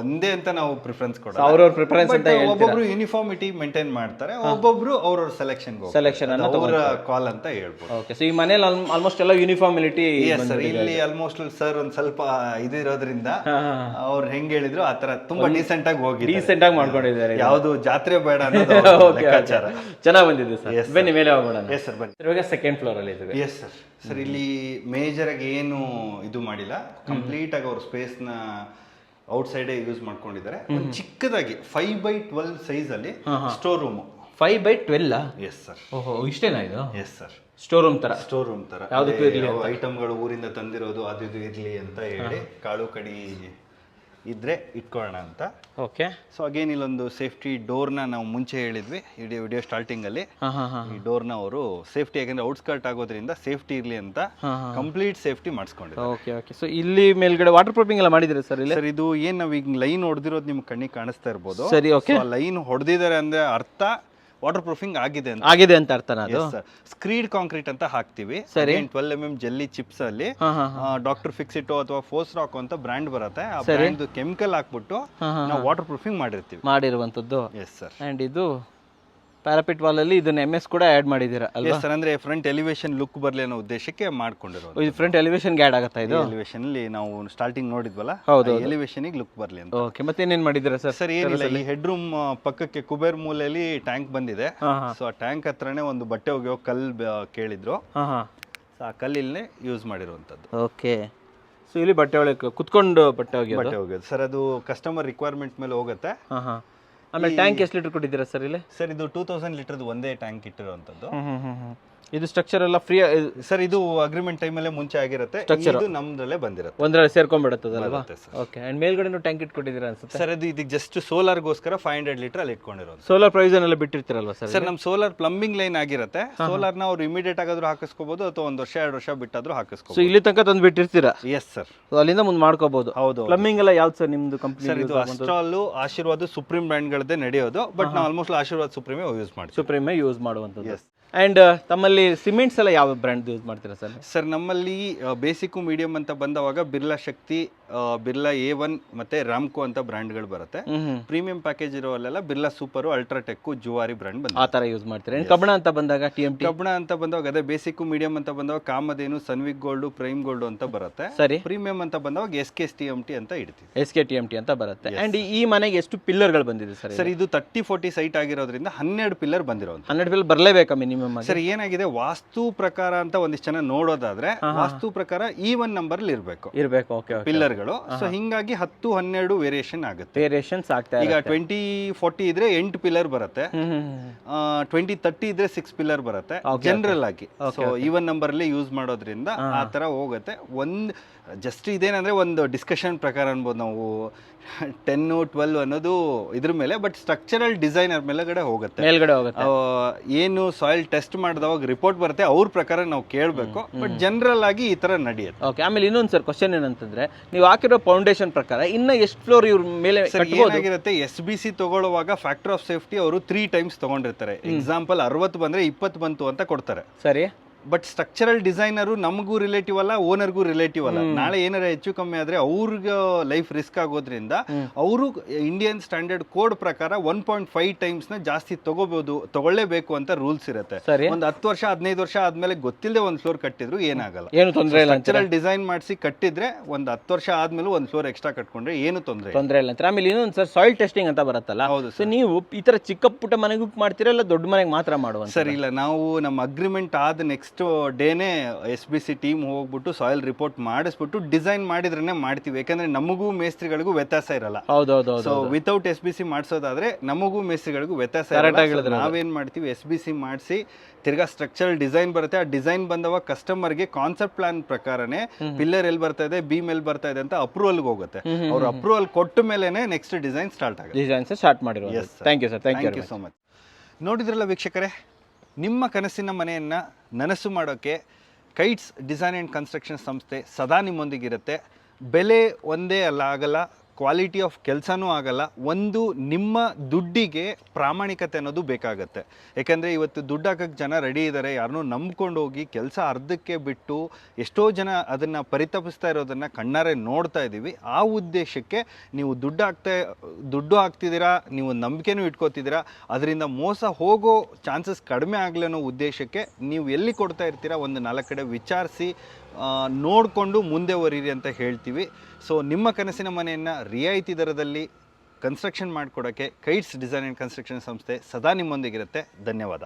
ಒಂದೇ ಅಂತ ನಾವು ಪ್ರಿಫರೆನ್ಸ್ ಕೊಡೋದು ಅವ್ರವ್ರ ಪ್ರಿಫರೆನ್ಸ್ ಅಂತ ಒಬ್ಬೊಬ್ರು ಯೂನಿಫಾರ್ಮಿಟಿ ಮೇಂಟೈನ್ ಮಾಡ್ತಾರೆ. ಒಬ್ಬೊಬ್ರು ಅವ್ರವ್ರ ಸೆಲೆಕ್ಷನ್ ಸೆಲೆಕ್ಷನ್ ಅನ್ನ ಅವರ ಕಾಲ್ ಅಂತ ಹೇಳ್ಬೋದು. ಓಕೆ ಸೊ ಈ ಮನೇಲಿ ಆಲ್ಮೋಸ್ಟ್ ಎಲ್ಲ ಯೂನಿಫಾರ್ಮಿಲಿಟಿ ಸರ್ ಇಲ್ಲಿ ಆಲ್ಮೋಸ್ಟ್ ಸರ್ ಒಂದ್ ಸ್ವಲ್ಪ ಇದಿರೋದ್ರಿಂದ ಅವ್ರು ಹೆಂಗ್ ಹೇಳಿದ್ರು ಆತರ ತುಂಬಾ ಡೀಸೆಂಟ್ ಆಗಿ ಹೋಗಿ ಡೀಸೆಂಟ್ ಆಗಿ ಮಾಡ್ಕೊಂಡಿದ್ದಾರೆ ಯಾವ್ದು ಜಾತ್ರೆ ಬೇಡ ಅವ್ರ *laughs* ಲೆಕ್ಕಾಚಾರ. ಚೆನ್ನಾಗಿ ಬಂದಿದೆ ಸರ್. ಬನ್ನಿ ಮೇಲೆ ಹೋಗೋಣ ಎಸ್ ಸರ್ ಬನ್ನಿ. ಇವಾಗ ಸೆಕೆಂಡ್ ಫ್ಲೋರ್ ಅಲ್ಲಿ ಇದ್ದೀವಿ. ಎಸ್ ಸರ್ ಸರ್ ಇಲ್ಲಿ ಮೇಜರ್ ಆಗಿ ಏನು ಇದು ಮಾಡಿಲ್ಲ. ಕಂಪ್ಲೀಟ್ ಆಗಿ ಅವ್ರ ಸ್ಪೇಸ್ನ ಔಟ್ ಸೈಡ್ ಯೂಸ್ ಮಾಡ್ಕೊಂಡಿದ್ದಾರೆ. ಚಿಕ್ಕದಾಗಿ ಫೈವ್ ಬೈ ಟ್ವೆಲ್ ಸೈಜ್ ಅಲ್ಲಿ store room five by twelve yes sir ಓಹೋ ಇಷ್ಟೇನಾ ಇದು? ಎಸ್ ಸರ್ ಸ್ಟೋರ್ ರೂಮ್ ತರ. ಸ್ಟೋರ್ ರೂಮ್ ತರ. ಯಾವ್ದಕ್ಕೂ ಇರ್ಲಿ ಐಟಮ್ಗಳು ಊರಿಂದ ತಂದಿರೋದು ಅದು ಇದು ಇರ್ಲಿ ಅಂತ ಹೇಳಿ ಕಾಳು ಕಡಿ ಇದ್ರೆ ಇಟ್ಕೊಳ್ಳೋಣ ಅಂತ. ಓಕೆ ಸೊ ಅಗೇನ್ ಇಲ್ಲೊಂದು ಸೇಫ್ಟಿ ಡೋರ್ನ ನಾವು ಮುಂಚೆ ಹೇಳಿದ್ವಿ ಇಡೀ ವಿಡಿಯೋ ಸ್ಟಾರ್ಟಿಂಗ್ ಅಲ್ಲಿ. ಹಾ ಹಾ ಹಾ ಈ ಡೋರ್ನ ಅವರು ಸೇಫ್ಟಿ ಯಾಕಂದ್ರೆ ಔಟ್ಸ್ಕರ್ಟ್ ಆಗೋದ್ರಿಂದ ಸೇಫ್ಟಿ ಇರ್ಲಿ ಅಂತ ಕಂಪ್ಲೀಟ್ ಸೇಫ್ಟಿ ಮಾಡಿಸ್ಕೊಂಡಿದ್ದಾರೆ. ಓಕೆ ಓಕೆ ಸೊ ಇಲ್ಲಿ ಮೇಲ್ಗಡೆ ವಾಟರ್ ಪ್ರೂಫಿಂಗ್ ಎಲ್ಲ ಮಾಡಿದ್ರೆ ಸರ್ ಇಲ್ಲಿ? ಸರ್ ಇದು ಏನ್ ನಾವ್ ಈಗ ಲೈನ್ ಹೊಡೆದಿರೋದು ನಿಮ್ಗೆ ಕಣ್ಣಿಗೆ ಕಾಣಿಸ್ತಾ ಇರ್ಬೋದು. ಸರಿ ಓಕೆ ಲೈನ್ ಹೊಡೆದಿದ್ದಾರೆ ಅಂದ್ರೆ ಅರ್ಥ ವಾಟರ್ ಪ್ರೂಫಿಂಗ್ ಆಗಿದೆ ಅಂತ. ಆಗಿದೆ ಅಂತ ಅರ್ಥನಾ ಅದು? ಸ್ಕ್ರೀಡ್ ಕಾಂಕ್ರೀಟ್ ಅಂತ ಹಾಕ್ತಿವಿ. Twelve M M jelly chips ಅಲ್ಲಿ. ಡಾಕ್ಟರ್ ಫಿಕ್ಸಿಟೋ ಅಥವಾ ಫೋರ್ಸ್ ರಾಕ್ ಅಂತ ಬ್ರ್ಯಾಂಡ್ ಬರುತ್ತೆ. ಆ ಬ್ರ್ಯಾಂಡ್ ಕೆಮಿಕಲ್ ಹಾಕ್ಬಿಟ್ಟು ನಾವು ವಾಟರ್ ಪ್ರೂಫಿಂಗ್ ಮಾಡಿರ್ತೀವಿ. ಮಾಡಿರುವಂತದ್ದು ಎಸ್ ಸರ್ ಅಂಡ್ ಇದು ಪ್ಯಾರಾಪಿಟ್ ಅಲ್ಲಿ ಇದನ್ನ ಎಂ ಎಸ್ ಕೂಡ ಆ್ಯಡ್ ಮಾಡಿದೀರಾ ಅಲ್ವಾ? ಸರ್ ಅಂದ್ರೆ ಫ್ರಂಟ್ ಎಲಿವೇಶನ್ ಲುಕ್ ಬರ್ಲಿ ಅನ್ನೋ ಉದ್ದೇಶಕ್ಕೆ ಮಾಡ್ಕೊಂಡಿರೋದು. ಇದು ಫ್ರಂಟ್ ಎಲಿವೇಶನ್ಗೆ ಆಡ್ ಆಗುತ್ತಾ ಇದು? ಎಲಿವೇಶನ್ ಅಲ್ಲಿ ನಾವು ಸ್ಟಾರ್ಟಿಂಗ್ ನೋಡಿದ್ವಲ್ಲ ಹೌದು, ಎಲಿವೇಶನ್ ಲುಕ್ ಬರ್ಲಿ ಅಂತ. ಓಕೆ ಮತ್ತೆ ಏನೇನ್ ಮಾಡಿದಿರಾ ಸರ್ ಸರ್ ಏನಿಲ್ಲ ಈ ಹೆಡ್ ರೂಮ್ ಪಕ್ಕಕ್ಕೆ ಕುಬೇರ್ ಮೂಲೆಯಲ್ಲಿ ಟ್ಯಾಂಕ್ ಬಂದಿದೆ. ಸೊ ಆ ಟ್ಯಾಂಕ್ ಹತ್ರನೇ ಒಂದು ಬಟ್ಟೆ ಒಗೆಯೋ ಕಲ್ ಕೇಳಿದ್ರು. ಸೊ ಆ ಕಲ್ಲಿಲ್ಲೇ ಯೂಸ್ ಮಾಡಿರುವಂತದ್ದು. ಓಕೆ ಸೊ ಇಲ್ಲಿ ಬಟ್ಟೆ ಒಳಗೆ ಕುತ್ಕೊಂಡು ಬಟ್ಟೆ ಒಗೆಯೋದು? ಬಟ್ಟೆ ಒಗೆಯೋದು. ಸರ್ ಅದು ಕಸ್ಟಮರ್ ರಿಕ್ವೈರ್ಮೆಂಟ್ ಮೇಲೆ ಹೋಗುತ್ತೆ. ಆಮೇಲೆ ಟ್ಯಾಂಕ್ ಎಷ್ಟು ಲೀಟರ್ ಕೊಟ್ಟಿದ್ದೀರಾ ಸರ್ ಇಲ್ಲಿ? ಸರ್ ಇದು ಟೂ ತೌಸಂಡ್ ಲೀಟರ್ದು ಒಂದೇ ಟ್ಯಾಂಕ್ ಇಟ್ಟಿರುವಂಥದ್ದು. ಇದು ಸ್ಟ್ರಕ್ಚರ್ ಎಲ್ಲ ಫ್ರೀ ಸರ್ ಇದು ಅಗ್ರಿಮೆಂಟ್ ಟೈಮಲ್ಲೇ ಮುಂಚೆ ಆಗಿರುತ್ತೆ. ಇದು ನಮ್ದ್ರಲ್ಲೇ ಬಂದಿರುತ್ತೆ. ಒಂದ್ರಲ್ಲಿ ಸೇರ್ಕೊಂಡ್ಬಿಡುತ್ತದಲ್ವಾ? ಓಕೆ ಅಂಡ್ ಮೇಲ್ಗಡೆನೂ ಟ್ಯಾಂಕ್ ಇಟ್ಕೊಟ್ಟಿದ್ದೀರಾ ಅನ್ಸುತ್ತೆ? ಸರ್ ಅದು ಇದಕ್ಕೆ ಜಸ್ಟ್ ಸೋಲಾರ್ಗೋಸ್ಕರ ಫೈವ್ ಹಂಡ್ರೆಡ್ ಲೀಟರ್ ಅಲ್ಲಿ ಇಟ್ಕೊಂಡಿರೋದು. ಸೋಲಾರ್ ಪ್ರೈಸ್ ಎಲ್ಲ ಬಿಟ್ಟಿರ್ತೀರಲ್ವಾ ಸರ್ ಸರ್ ನಮ್ಮ ಸೋಲಾರ್ ಪ್ಲಂಬಿಂಗ್ ಲೈನ್ ಆಗಿರುತ್ತೆ. ನ ಅವ್ರು ಇಮಿಡಿಯೇಟ್ ಆಗಾದ್ರೂ ಹಾಕಿಸ್ಕೋಬಹುದು ಅಥವಾ ಒಂದು ವರ್ಷ ಎರಡು ವರ್ಷ ಬಿಟ್ಟಾದ್ರೂ ಸೊ ಹಾಕಿಸ್ಕೋಬಹುದು ಇಲ್ಲಿ ತನಕ ತಂದು ಬಿಟ್ಟಿರ್ತೀರಾ? ಎಸ್ ಸರ್ ಅಲ್ಲಿಂದ ಮುಂದೆ ಮಾಡ್ಕೋಬಹುದು ಹೌದು ಪ್ಲಂಬಿಂಗ್ ಎಲ್ಲ ಯಾವ್ದು ಸರ್ ನಿಮ್ದು ಕಂಪ್ನಿ ಸರ್ ಇದು ಅಸ್ಟ್ರಾಲು ಆಶೀರ್ವಾದ ಸುಪ್ರೀಂ ಬ್ರ್ಯಾಂಡ್ಗಳದ್ದೇ ನಡೆಯೋದು ಬಟ್ ನಾವು ಆಲ್ಮೋಸ್ಟ್ ಆಶೀರ್ವಾದ ಸುಪ್ರೀಮೇ ಯೂಸ್ ಮಾಡಿ ಸುಪ್ರೀಮೇ ಯೂಸ್ ಮಾಡುವಂಥದ್ದು. ಅಂಡ್ ತಮ್ಮಲ್ಲಿ ಸಿಮೆಂಟ್ಸ್ ಎಲ್ಲ ಯಾವ ಬ್ರ್ಯಾಂಡ್ ಯೂಸ್ ಮಾಡ್ತೀರಾ ಸರ್? ಸರ್ ನಮ್ಮಲ್ಲಿ ಬೇಸಿಕ್ಕು ಮೀಡಿಯಂ ಅಂತ ಬಂದವಾಗ ಬಿರ್ಲಾ ಶಕ್ತಿ ಬಿರ್ಲಾ ಎ ಒನ್ ಮತ್ತೆ ರಾಮ್ಕೋ ಅಂತ ಬ್ರ್ಯಾಂಡ್ಗಳು ಬರುತ್ತೆ. Premium package ಇರೋಲ್ಲೆಲ್ಲ Birla super UltraTech Zuari brand ಬಂದ ಆ ತರ ಯೂಸ್ ಮಾಡ್ತೀರಾ ಕಬ್ಬಣ ಅಂತ ಬಂದಾಗ ಟಿ ಎಂ ಕಬ್ಬಣ ಅಂತ ಬಂದಾಗ ಅದೇ ಬೇಸಿಕ್ಕು ಮೀಡಿಯಂ ಅಂತ ಬಂದಾಗ Kamadhenu Sanvik gold prime gold ಅಂತ ಬರುತ್ತೆ. ಸರಿ. ಪ್ರೀಮಿಯಂ ಅಂತ ಬಂದಾಗ S K S T M T ಅಂತ ಇಡ್ತೀವಿ. S K T M T ಅಂತ ಬರುತ್ತೆ. ಅಂಡ್ ಈ ಮನೆಗೆ ಎಷ್ಟು ಪಿಲ್ಲರ್ಗಳು ಬಂದಿದೆ ಸರ್ ಸರ್ ಇದು ತರ್ಟಿ ಫೋರ್ಟಿ ಸೈಟ್ ಆಗಿರೋದ್ರಿಂದ ಹನ್ನೆರಡು ಪಿಲ್ಲರ್ ಬಂದಿರೋದು ಹನ್ನೆರಡು ಪಿಲ್ಲರ್ ಬರಲೇಬೇಕಾ ಮಿನಿಮಮ್ ಸರ್ ಏನಾಗಿದೆ? ವಾಸ್ತು ಪ್ರಕಾರ ಅಂತ ಒಂದಿಷ್ಟು ಜನ ನೋಡೋದಾದ್ರೆ ವಾಸ್ತು ಪ್ರಕಾರ ಈ ಒನ್ ನಂಬರ್ ಇರಬೇಕು. ಇರಬೇಕು ಓಕೆ ಪಿಲ್ಲರ್ಗಳು ಸೊ ಹಿಂಗಾಗಿ ಹತ್ತು ಹನ್ನೆರಡು ವೇರಿಯೇಷನ್ ಆಗುತ್ತೆ. ವೇರಿಯೇಷನ್ಸ್ ಆಗ್ತಾ ಈಗ ಟ್ವೆಂಟಿ ಫೋರ್ಟಿ ಇದ್ರೆ ಎಂಟು ಪಿಲ್ಲರ್ ಬರುತ್ತೆ. ಟ್ವೆಂಟಿ ತರ್ಟಿ ಇದ್ರೆ ಸಿಕ್ಸ್ ಪಿಲ್ಲರ್ ಬರುತ್ತೆ. ಜನರಲ್ ಆಗಿ. ಸೊ ಈವನ್ ನಂಬರ್ ಅಲ್ಲಿ ಯೂಸ್ ಮಾಡೋದ್ರಿಂದ ಆ ತರ ಹೋಗುತ್ತೆ. ಒಂದ್ ಜಸ್ಟ್ ಇದೇನಂದ್ರೆ ಒಂದು ಡಿಸ್ಕಷನ್ ಪ್ರಕಾರ ಅನ್ಬೋದು ನಾವು. ಟೆನ್ನು ಟ್ವೆಲ್ವ್ ಅನ್ನೋದು ಇದ್ರ ಮೇಲೆ ಬಟ್ ಸ್ಟ್ರಕ್ಚರಲ್ ಡಿಸೈನರ್ ಮೇಲೆಗಡೆ ಹೋಗುತ್ತೆ. ಮೇಲ್ಗಡೆ ಹೋಗುತ್ತೆ. ಏನು ಸಾಯಿಲ್ ಟೆಸ್ಟ್ ಮಾಡಿದವಾಗ ರಿಪೋರ್ಟ್ ಬರುತ್ತೆ ಅವ್ರ ಪ್ರಕಾರ ನಾವು ಕೇಳಬೇಕು ಬಟ್ ಜನರಲ್ ಆಗಿ ಈ ತರ ನಡೆಯುತ್ತೆ. ಓಕೆ ಆಮೇಲೆ ಇನ್ನೊಂದು ಸರ್ ಕ್ವಶನ್ ಏನಂತಂದ್ರೆ ನೀವು ಹಾಕಿರೋ ಫೌಂಡೇಶನ್ ಪ್ರಕಾರ ಇನ್ನ ಎಷ್ಟು ಫ್ಲೋರ್ ಇವ್ರ ಮೇಲೆ ಏನಾಗಿರುತ್ತೆ ಎಸ್ ಬಿ ಸಿ ತಗೊಳ್ಳುವಾಗ ಫ್ಯಾಕ್ಟರ್ ಆಫ್ ಸೇಫ್ಟಿ ಅವರು ತ್ರೀ ಟೈಮ್ಸ್ ತಗೊಂಡಿರ್ತಾರೆ. ಎಕ್ಸಾಂಪಲ್ ಅರವತ್ತು ಬಂದ್ರೆ ಇಪ್ಪತ್ತು ಬಂತು ಅಂತ ಕೊಡ್ತಾರೆ. ಸರಿ. ಬಟ್ ಸ್ಟ್ರಕ್ಚರಲ್ ಡಿಸೈನರು ನಮಗೂ ರಿಲೇಟಿವ್ ಅಲ್ಲ ಓನರ್ಗೂ ರಿಲೇಟಿವ್ ಅಲ್ಲ. ನಾಳೆ ಏನಾರ ಹೆಚ್ಚು ಕಮ್ಮಿ ಆದ್ರೆ ಅವ್ರಿಗೆ ಲೈಫ್ ರಿಸ್ಕ್ ಆಗೋದ್ರಿಂದ ಅವರು ಇಂಡಿಯನ್ ಸ್ಟ್ಯಾಂಡರ್ಡ್ ಕೋಡ್ ಪ್ರಕಾರ ಒನ್ ಪಾಯಿಂಟ್ ಫೈವ್ ಟೈಮ್ಸ್ನ ಜಾಸ್ತಿ ತಗೋಬಹುದು ತಗೊಳ್ಳೇಬೇಕು ಅಂತ ರೂಲ್ಸ್ ಇರುತ್ತೆ. ಒಂದು ಹತ್ತು ವರ್ಷ ಹದಿನೈದು ವರ್ಷ ಆದ್ಮೇಲೆ ಗೊತ್ತಿಲ್ಲದೆ ಒಂದು ಫ್ಲೋರ್ ಕಟ್ಟಿದ್ರು ಏನಾಗಲ್ಲ. ಏನು ತೊಂದರೆ ಇಲ್ಲ ಸ್ಟ್ರಕ್ಚರಲ್ ಡಿಸೈನ್ ಮಾಡಿಸಿ ಕಟ್ಟಿದ್ರೆ ಒಂದು ಹತ್ತು ವರ್ಷ ಆದ್ಮೇಲೆ ಒಂದು ಫ್ಲೋರ್ ಎಕ್ಸ್ಟ್ರಾ ಕಟ್ಕೊಂಡ್ರೆ ಏನು ತೊಂದರೆ ತೊಂದರೆ ಇಲ್ಲ ಆಮೇಲೆ ಇನ್ನೊಂದು ಸರ್ ಸಾಯಿಲ್ ಟೆಸ್ಟಿಂಗ್ ಅಂತ ಬರುತ್ತಲ್ಲ? ಹೌದು ಸೊ ನೀವು ಈ ತರ ಚಿಕ್ಕ ಪುಟ್ಟ ಮನೆಗೂ ಮಾಡ್ತೀರಾ ಇಲ್ಲ ದೊಡ್ಡ ಮನೆಗೆ ಮಾತ್ರ ಮಾಡುವಂತ ಸರ್ ಇಲ್ಲ. ನಾವು ನಮ್ಮ ಅಗ್ರಿಮೆಂಟ್ ಆದ ನೆಕ್ಸ್ಟ್ ಡೇನೇ ಎಸ್ ಬಿ ಸಿ ಟೀಮ್ ಹೋಗ್ಬಿಟ್ಟು ಸಾಯಿಲ್ ರಿಪೋರ್ಟ್ ಮಾಡಿಸ್ಬಿಟ್ಟು ಡಿಸೈನ್ ಮಾಡಿದ್ರೇ ಮಾಡ್ತೀವಿ. ಯಾಕಂದ್ರೆ ನಮಗೂ ಮೇಸ್ತ್ರಿಗಳಿಗೂ ವ್ಯತ್ಯಾಸ ಇರಲ್ಲ. ಹೌದೌದು so without S B C ಮಾಡಿಸೋದಾದ್ರೆ ನಮಗೂ ಮೇಸ್ತ್ರಿಗಳಿಗೂ ವ್ಯತ್ಯಾಸ ಇರಲ್ಲ. ನಾವೇನ್ ಮಾಡ್ತೀವಿ? ಎಸ್ ಬಿ ಸಿ ಮಾಡಿಸಿ ತಿರ್ಗಾ ಸ್ಟ್ರಕ್ಚರಲ್ ಡಿಸೈನ್ ಬರುತ್ತೆ. ಆ ಡಿಸೈನ್ ಬಂದವಾಗ ಕಸ್ಟಮರ್ಗೆ ಕಾನ್ಸೆಪ್ಟ್ ಪ್ಲಾನ್ ಪ್ರಕಾರನೇ ಪಿಲ್ಲರ್ ಎಲ್ಲಿ ಬರ್ತಾ ಇದೆ ಬೀಮ್ ಎಲ್ಲಿ ಬರ್ತಾ ಇದೆ ಅಂತ ಅಪ್ರೂವಲ್ಗೆ ಹೋಗುತ್ತೆ. ಅವ್ರ ಅಪ್ರೂವಲ್ ಕೊಟ್ಟ ಮೇಲೆನೆ ನೆಕ್ಸ್ಟ್ ಡಿಸೈನ್ ಸ್ಟಾರ್ಟ್ ಆಗುತ್ತೆ. Designs start Yes, thank you sir thank you so much ನೋಡಿದ್ರಲ್ಲ ವೀಕ್ಷಕರೇ ನಿಮ್ಮ ಕನಸಿನ ಮನೆಯನ್ನು ನನಸು ಮಾಡೋಕ್ಕೆ ಕೈಟ್ಸ್ ಡಿಸೈನ್ ಆ್ಯಂಡ್ ಕನ್ಸ್ಟ್ರಕ್ಷನ್ ಸಂಸ್ಥೆ ಸದಾ ನಿಮ್ಮೊಂದಿಗಿರುತ್ತೆ. ಬೆಲೆ ಒಂದೇ ಅಲ್ಲ, ಆಗಲ್ಲ. ಕ್ವಾಲಿಟಿ ಆಫ್ ಕೆಲಸನೂ ಆಗಲ್ಲ, ಒಂದು ನಿಮ್ಮ ದುಡ್ಡಿಗೆ ಪ್ರಾಮಾಣಿಕತೆ ಅನ್ನೋದು ಬೇಕಾಗತ್ತೆ. ಯಾಕೆಂದರೆ ಇವತ್ತು ದುಡ್ಡು ಹಾಕಕ್ಕೆ ಜನ ರೆಡಿ ಇದ್ದಾರೆ ಯಾರನ್ನೂ ನಂಬ್ಕೊಂಡು ಹೋಗಿ ಕೆಲಸ ಅರ್ಧಕ್ಕೆ ಬಿಟ್ಟು ಎಷ್ಟೋ ಜನ ಅದನ್ನು ಪರಿತಪಿಸ್ತಾ ಇರೋದನ್ನು ಕಣ್ಣಾರೆ ನೋಡ್ತಾ ಇದ್ದೀವಿ ಆ ಉದ್ದೇಶಕ್ಕೆ ನೀವು ದುಡ್ಡು ಹಾಕ್ತಾ, ದುಡ್ಡು ಹಾಕ್ತಿದ್ದೀರಾ, ನೀವು ನಂಬಿಕೆನೂ ಇಟ್ಕೋತಿದ್ದೀರಾ, ಅದರಿಂದ ಮೋಸ ಹೋಗೋ ಚಾನ್ಸಸ್ ಕಡಿಮೆ ಆಗಲಿ ಅನ್ನೋ ಉದ್ದೇಶಕ್ಕೆ ನೀವು ಎಲ್ಲಿ ಕೊಡ್ತಾ ಇರ್ತೀರಾ, ಒಂದು ನಾಲ್ಕು ಕಡೆ ವಿಚಾರಿಸಿ ನೋಡಿಕೊಂಡು ಮುಂದೆ ಒರೀರಿ ಅಂತ ಹೇಳ್ತೀವಿ. ಸೊ ನಿಮ್ಮ ಕನಸಿನ ಮನೆಯನ್ನು ರಿಯಾಯಿತಿ ದರದಲ್ಲಿ ಕನ್ಸ್ಟ್ರಕ್ಷನ್ ಮಾಡಿಕೊಡೋಕ್ಕೆ ಕೈಟ್ಸ್ ಡಿಸೈನ್ ಆ್ಯಂಡ್ ಕನ್ಸ್ಟ್ರಕ್ಷನ್ ಸಂಸ್ಥೆ ಸದಾ ನಿಮ್ಮೊಂದಿಗಿರುತ್ತೆ. ಧನ್ಯವಾದ.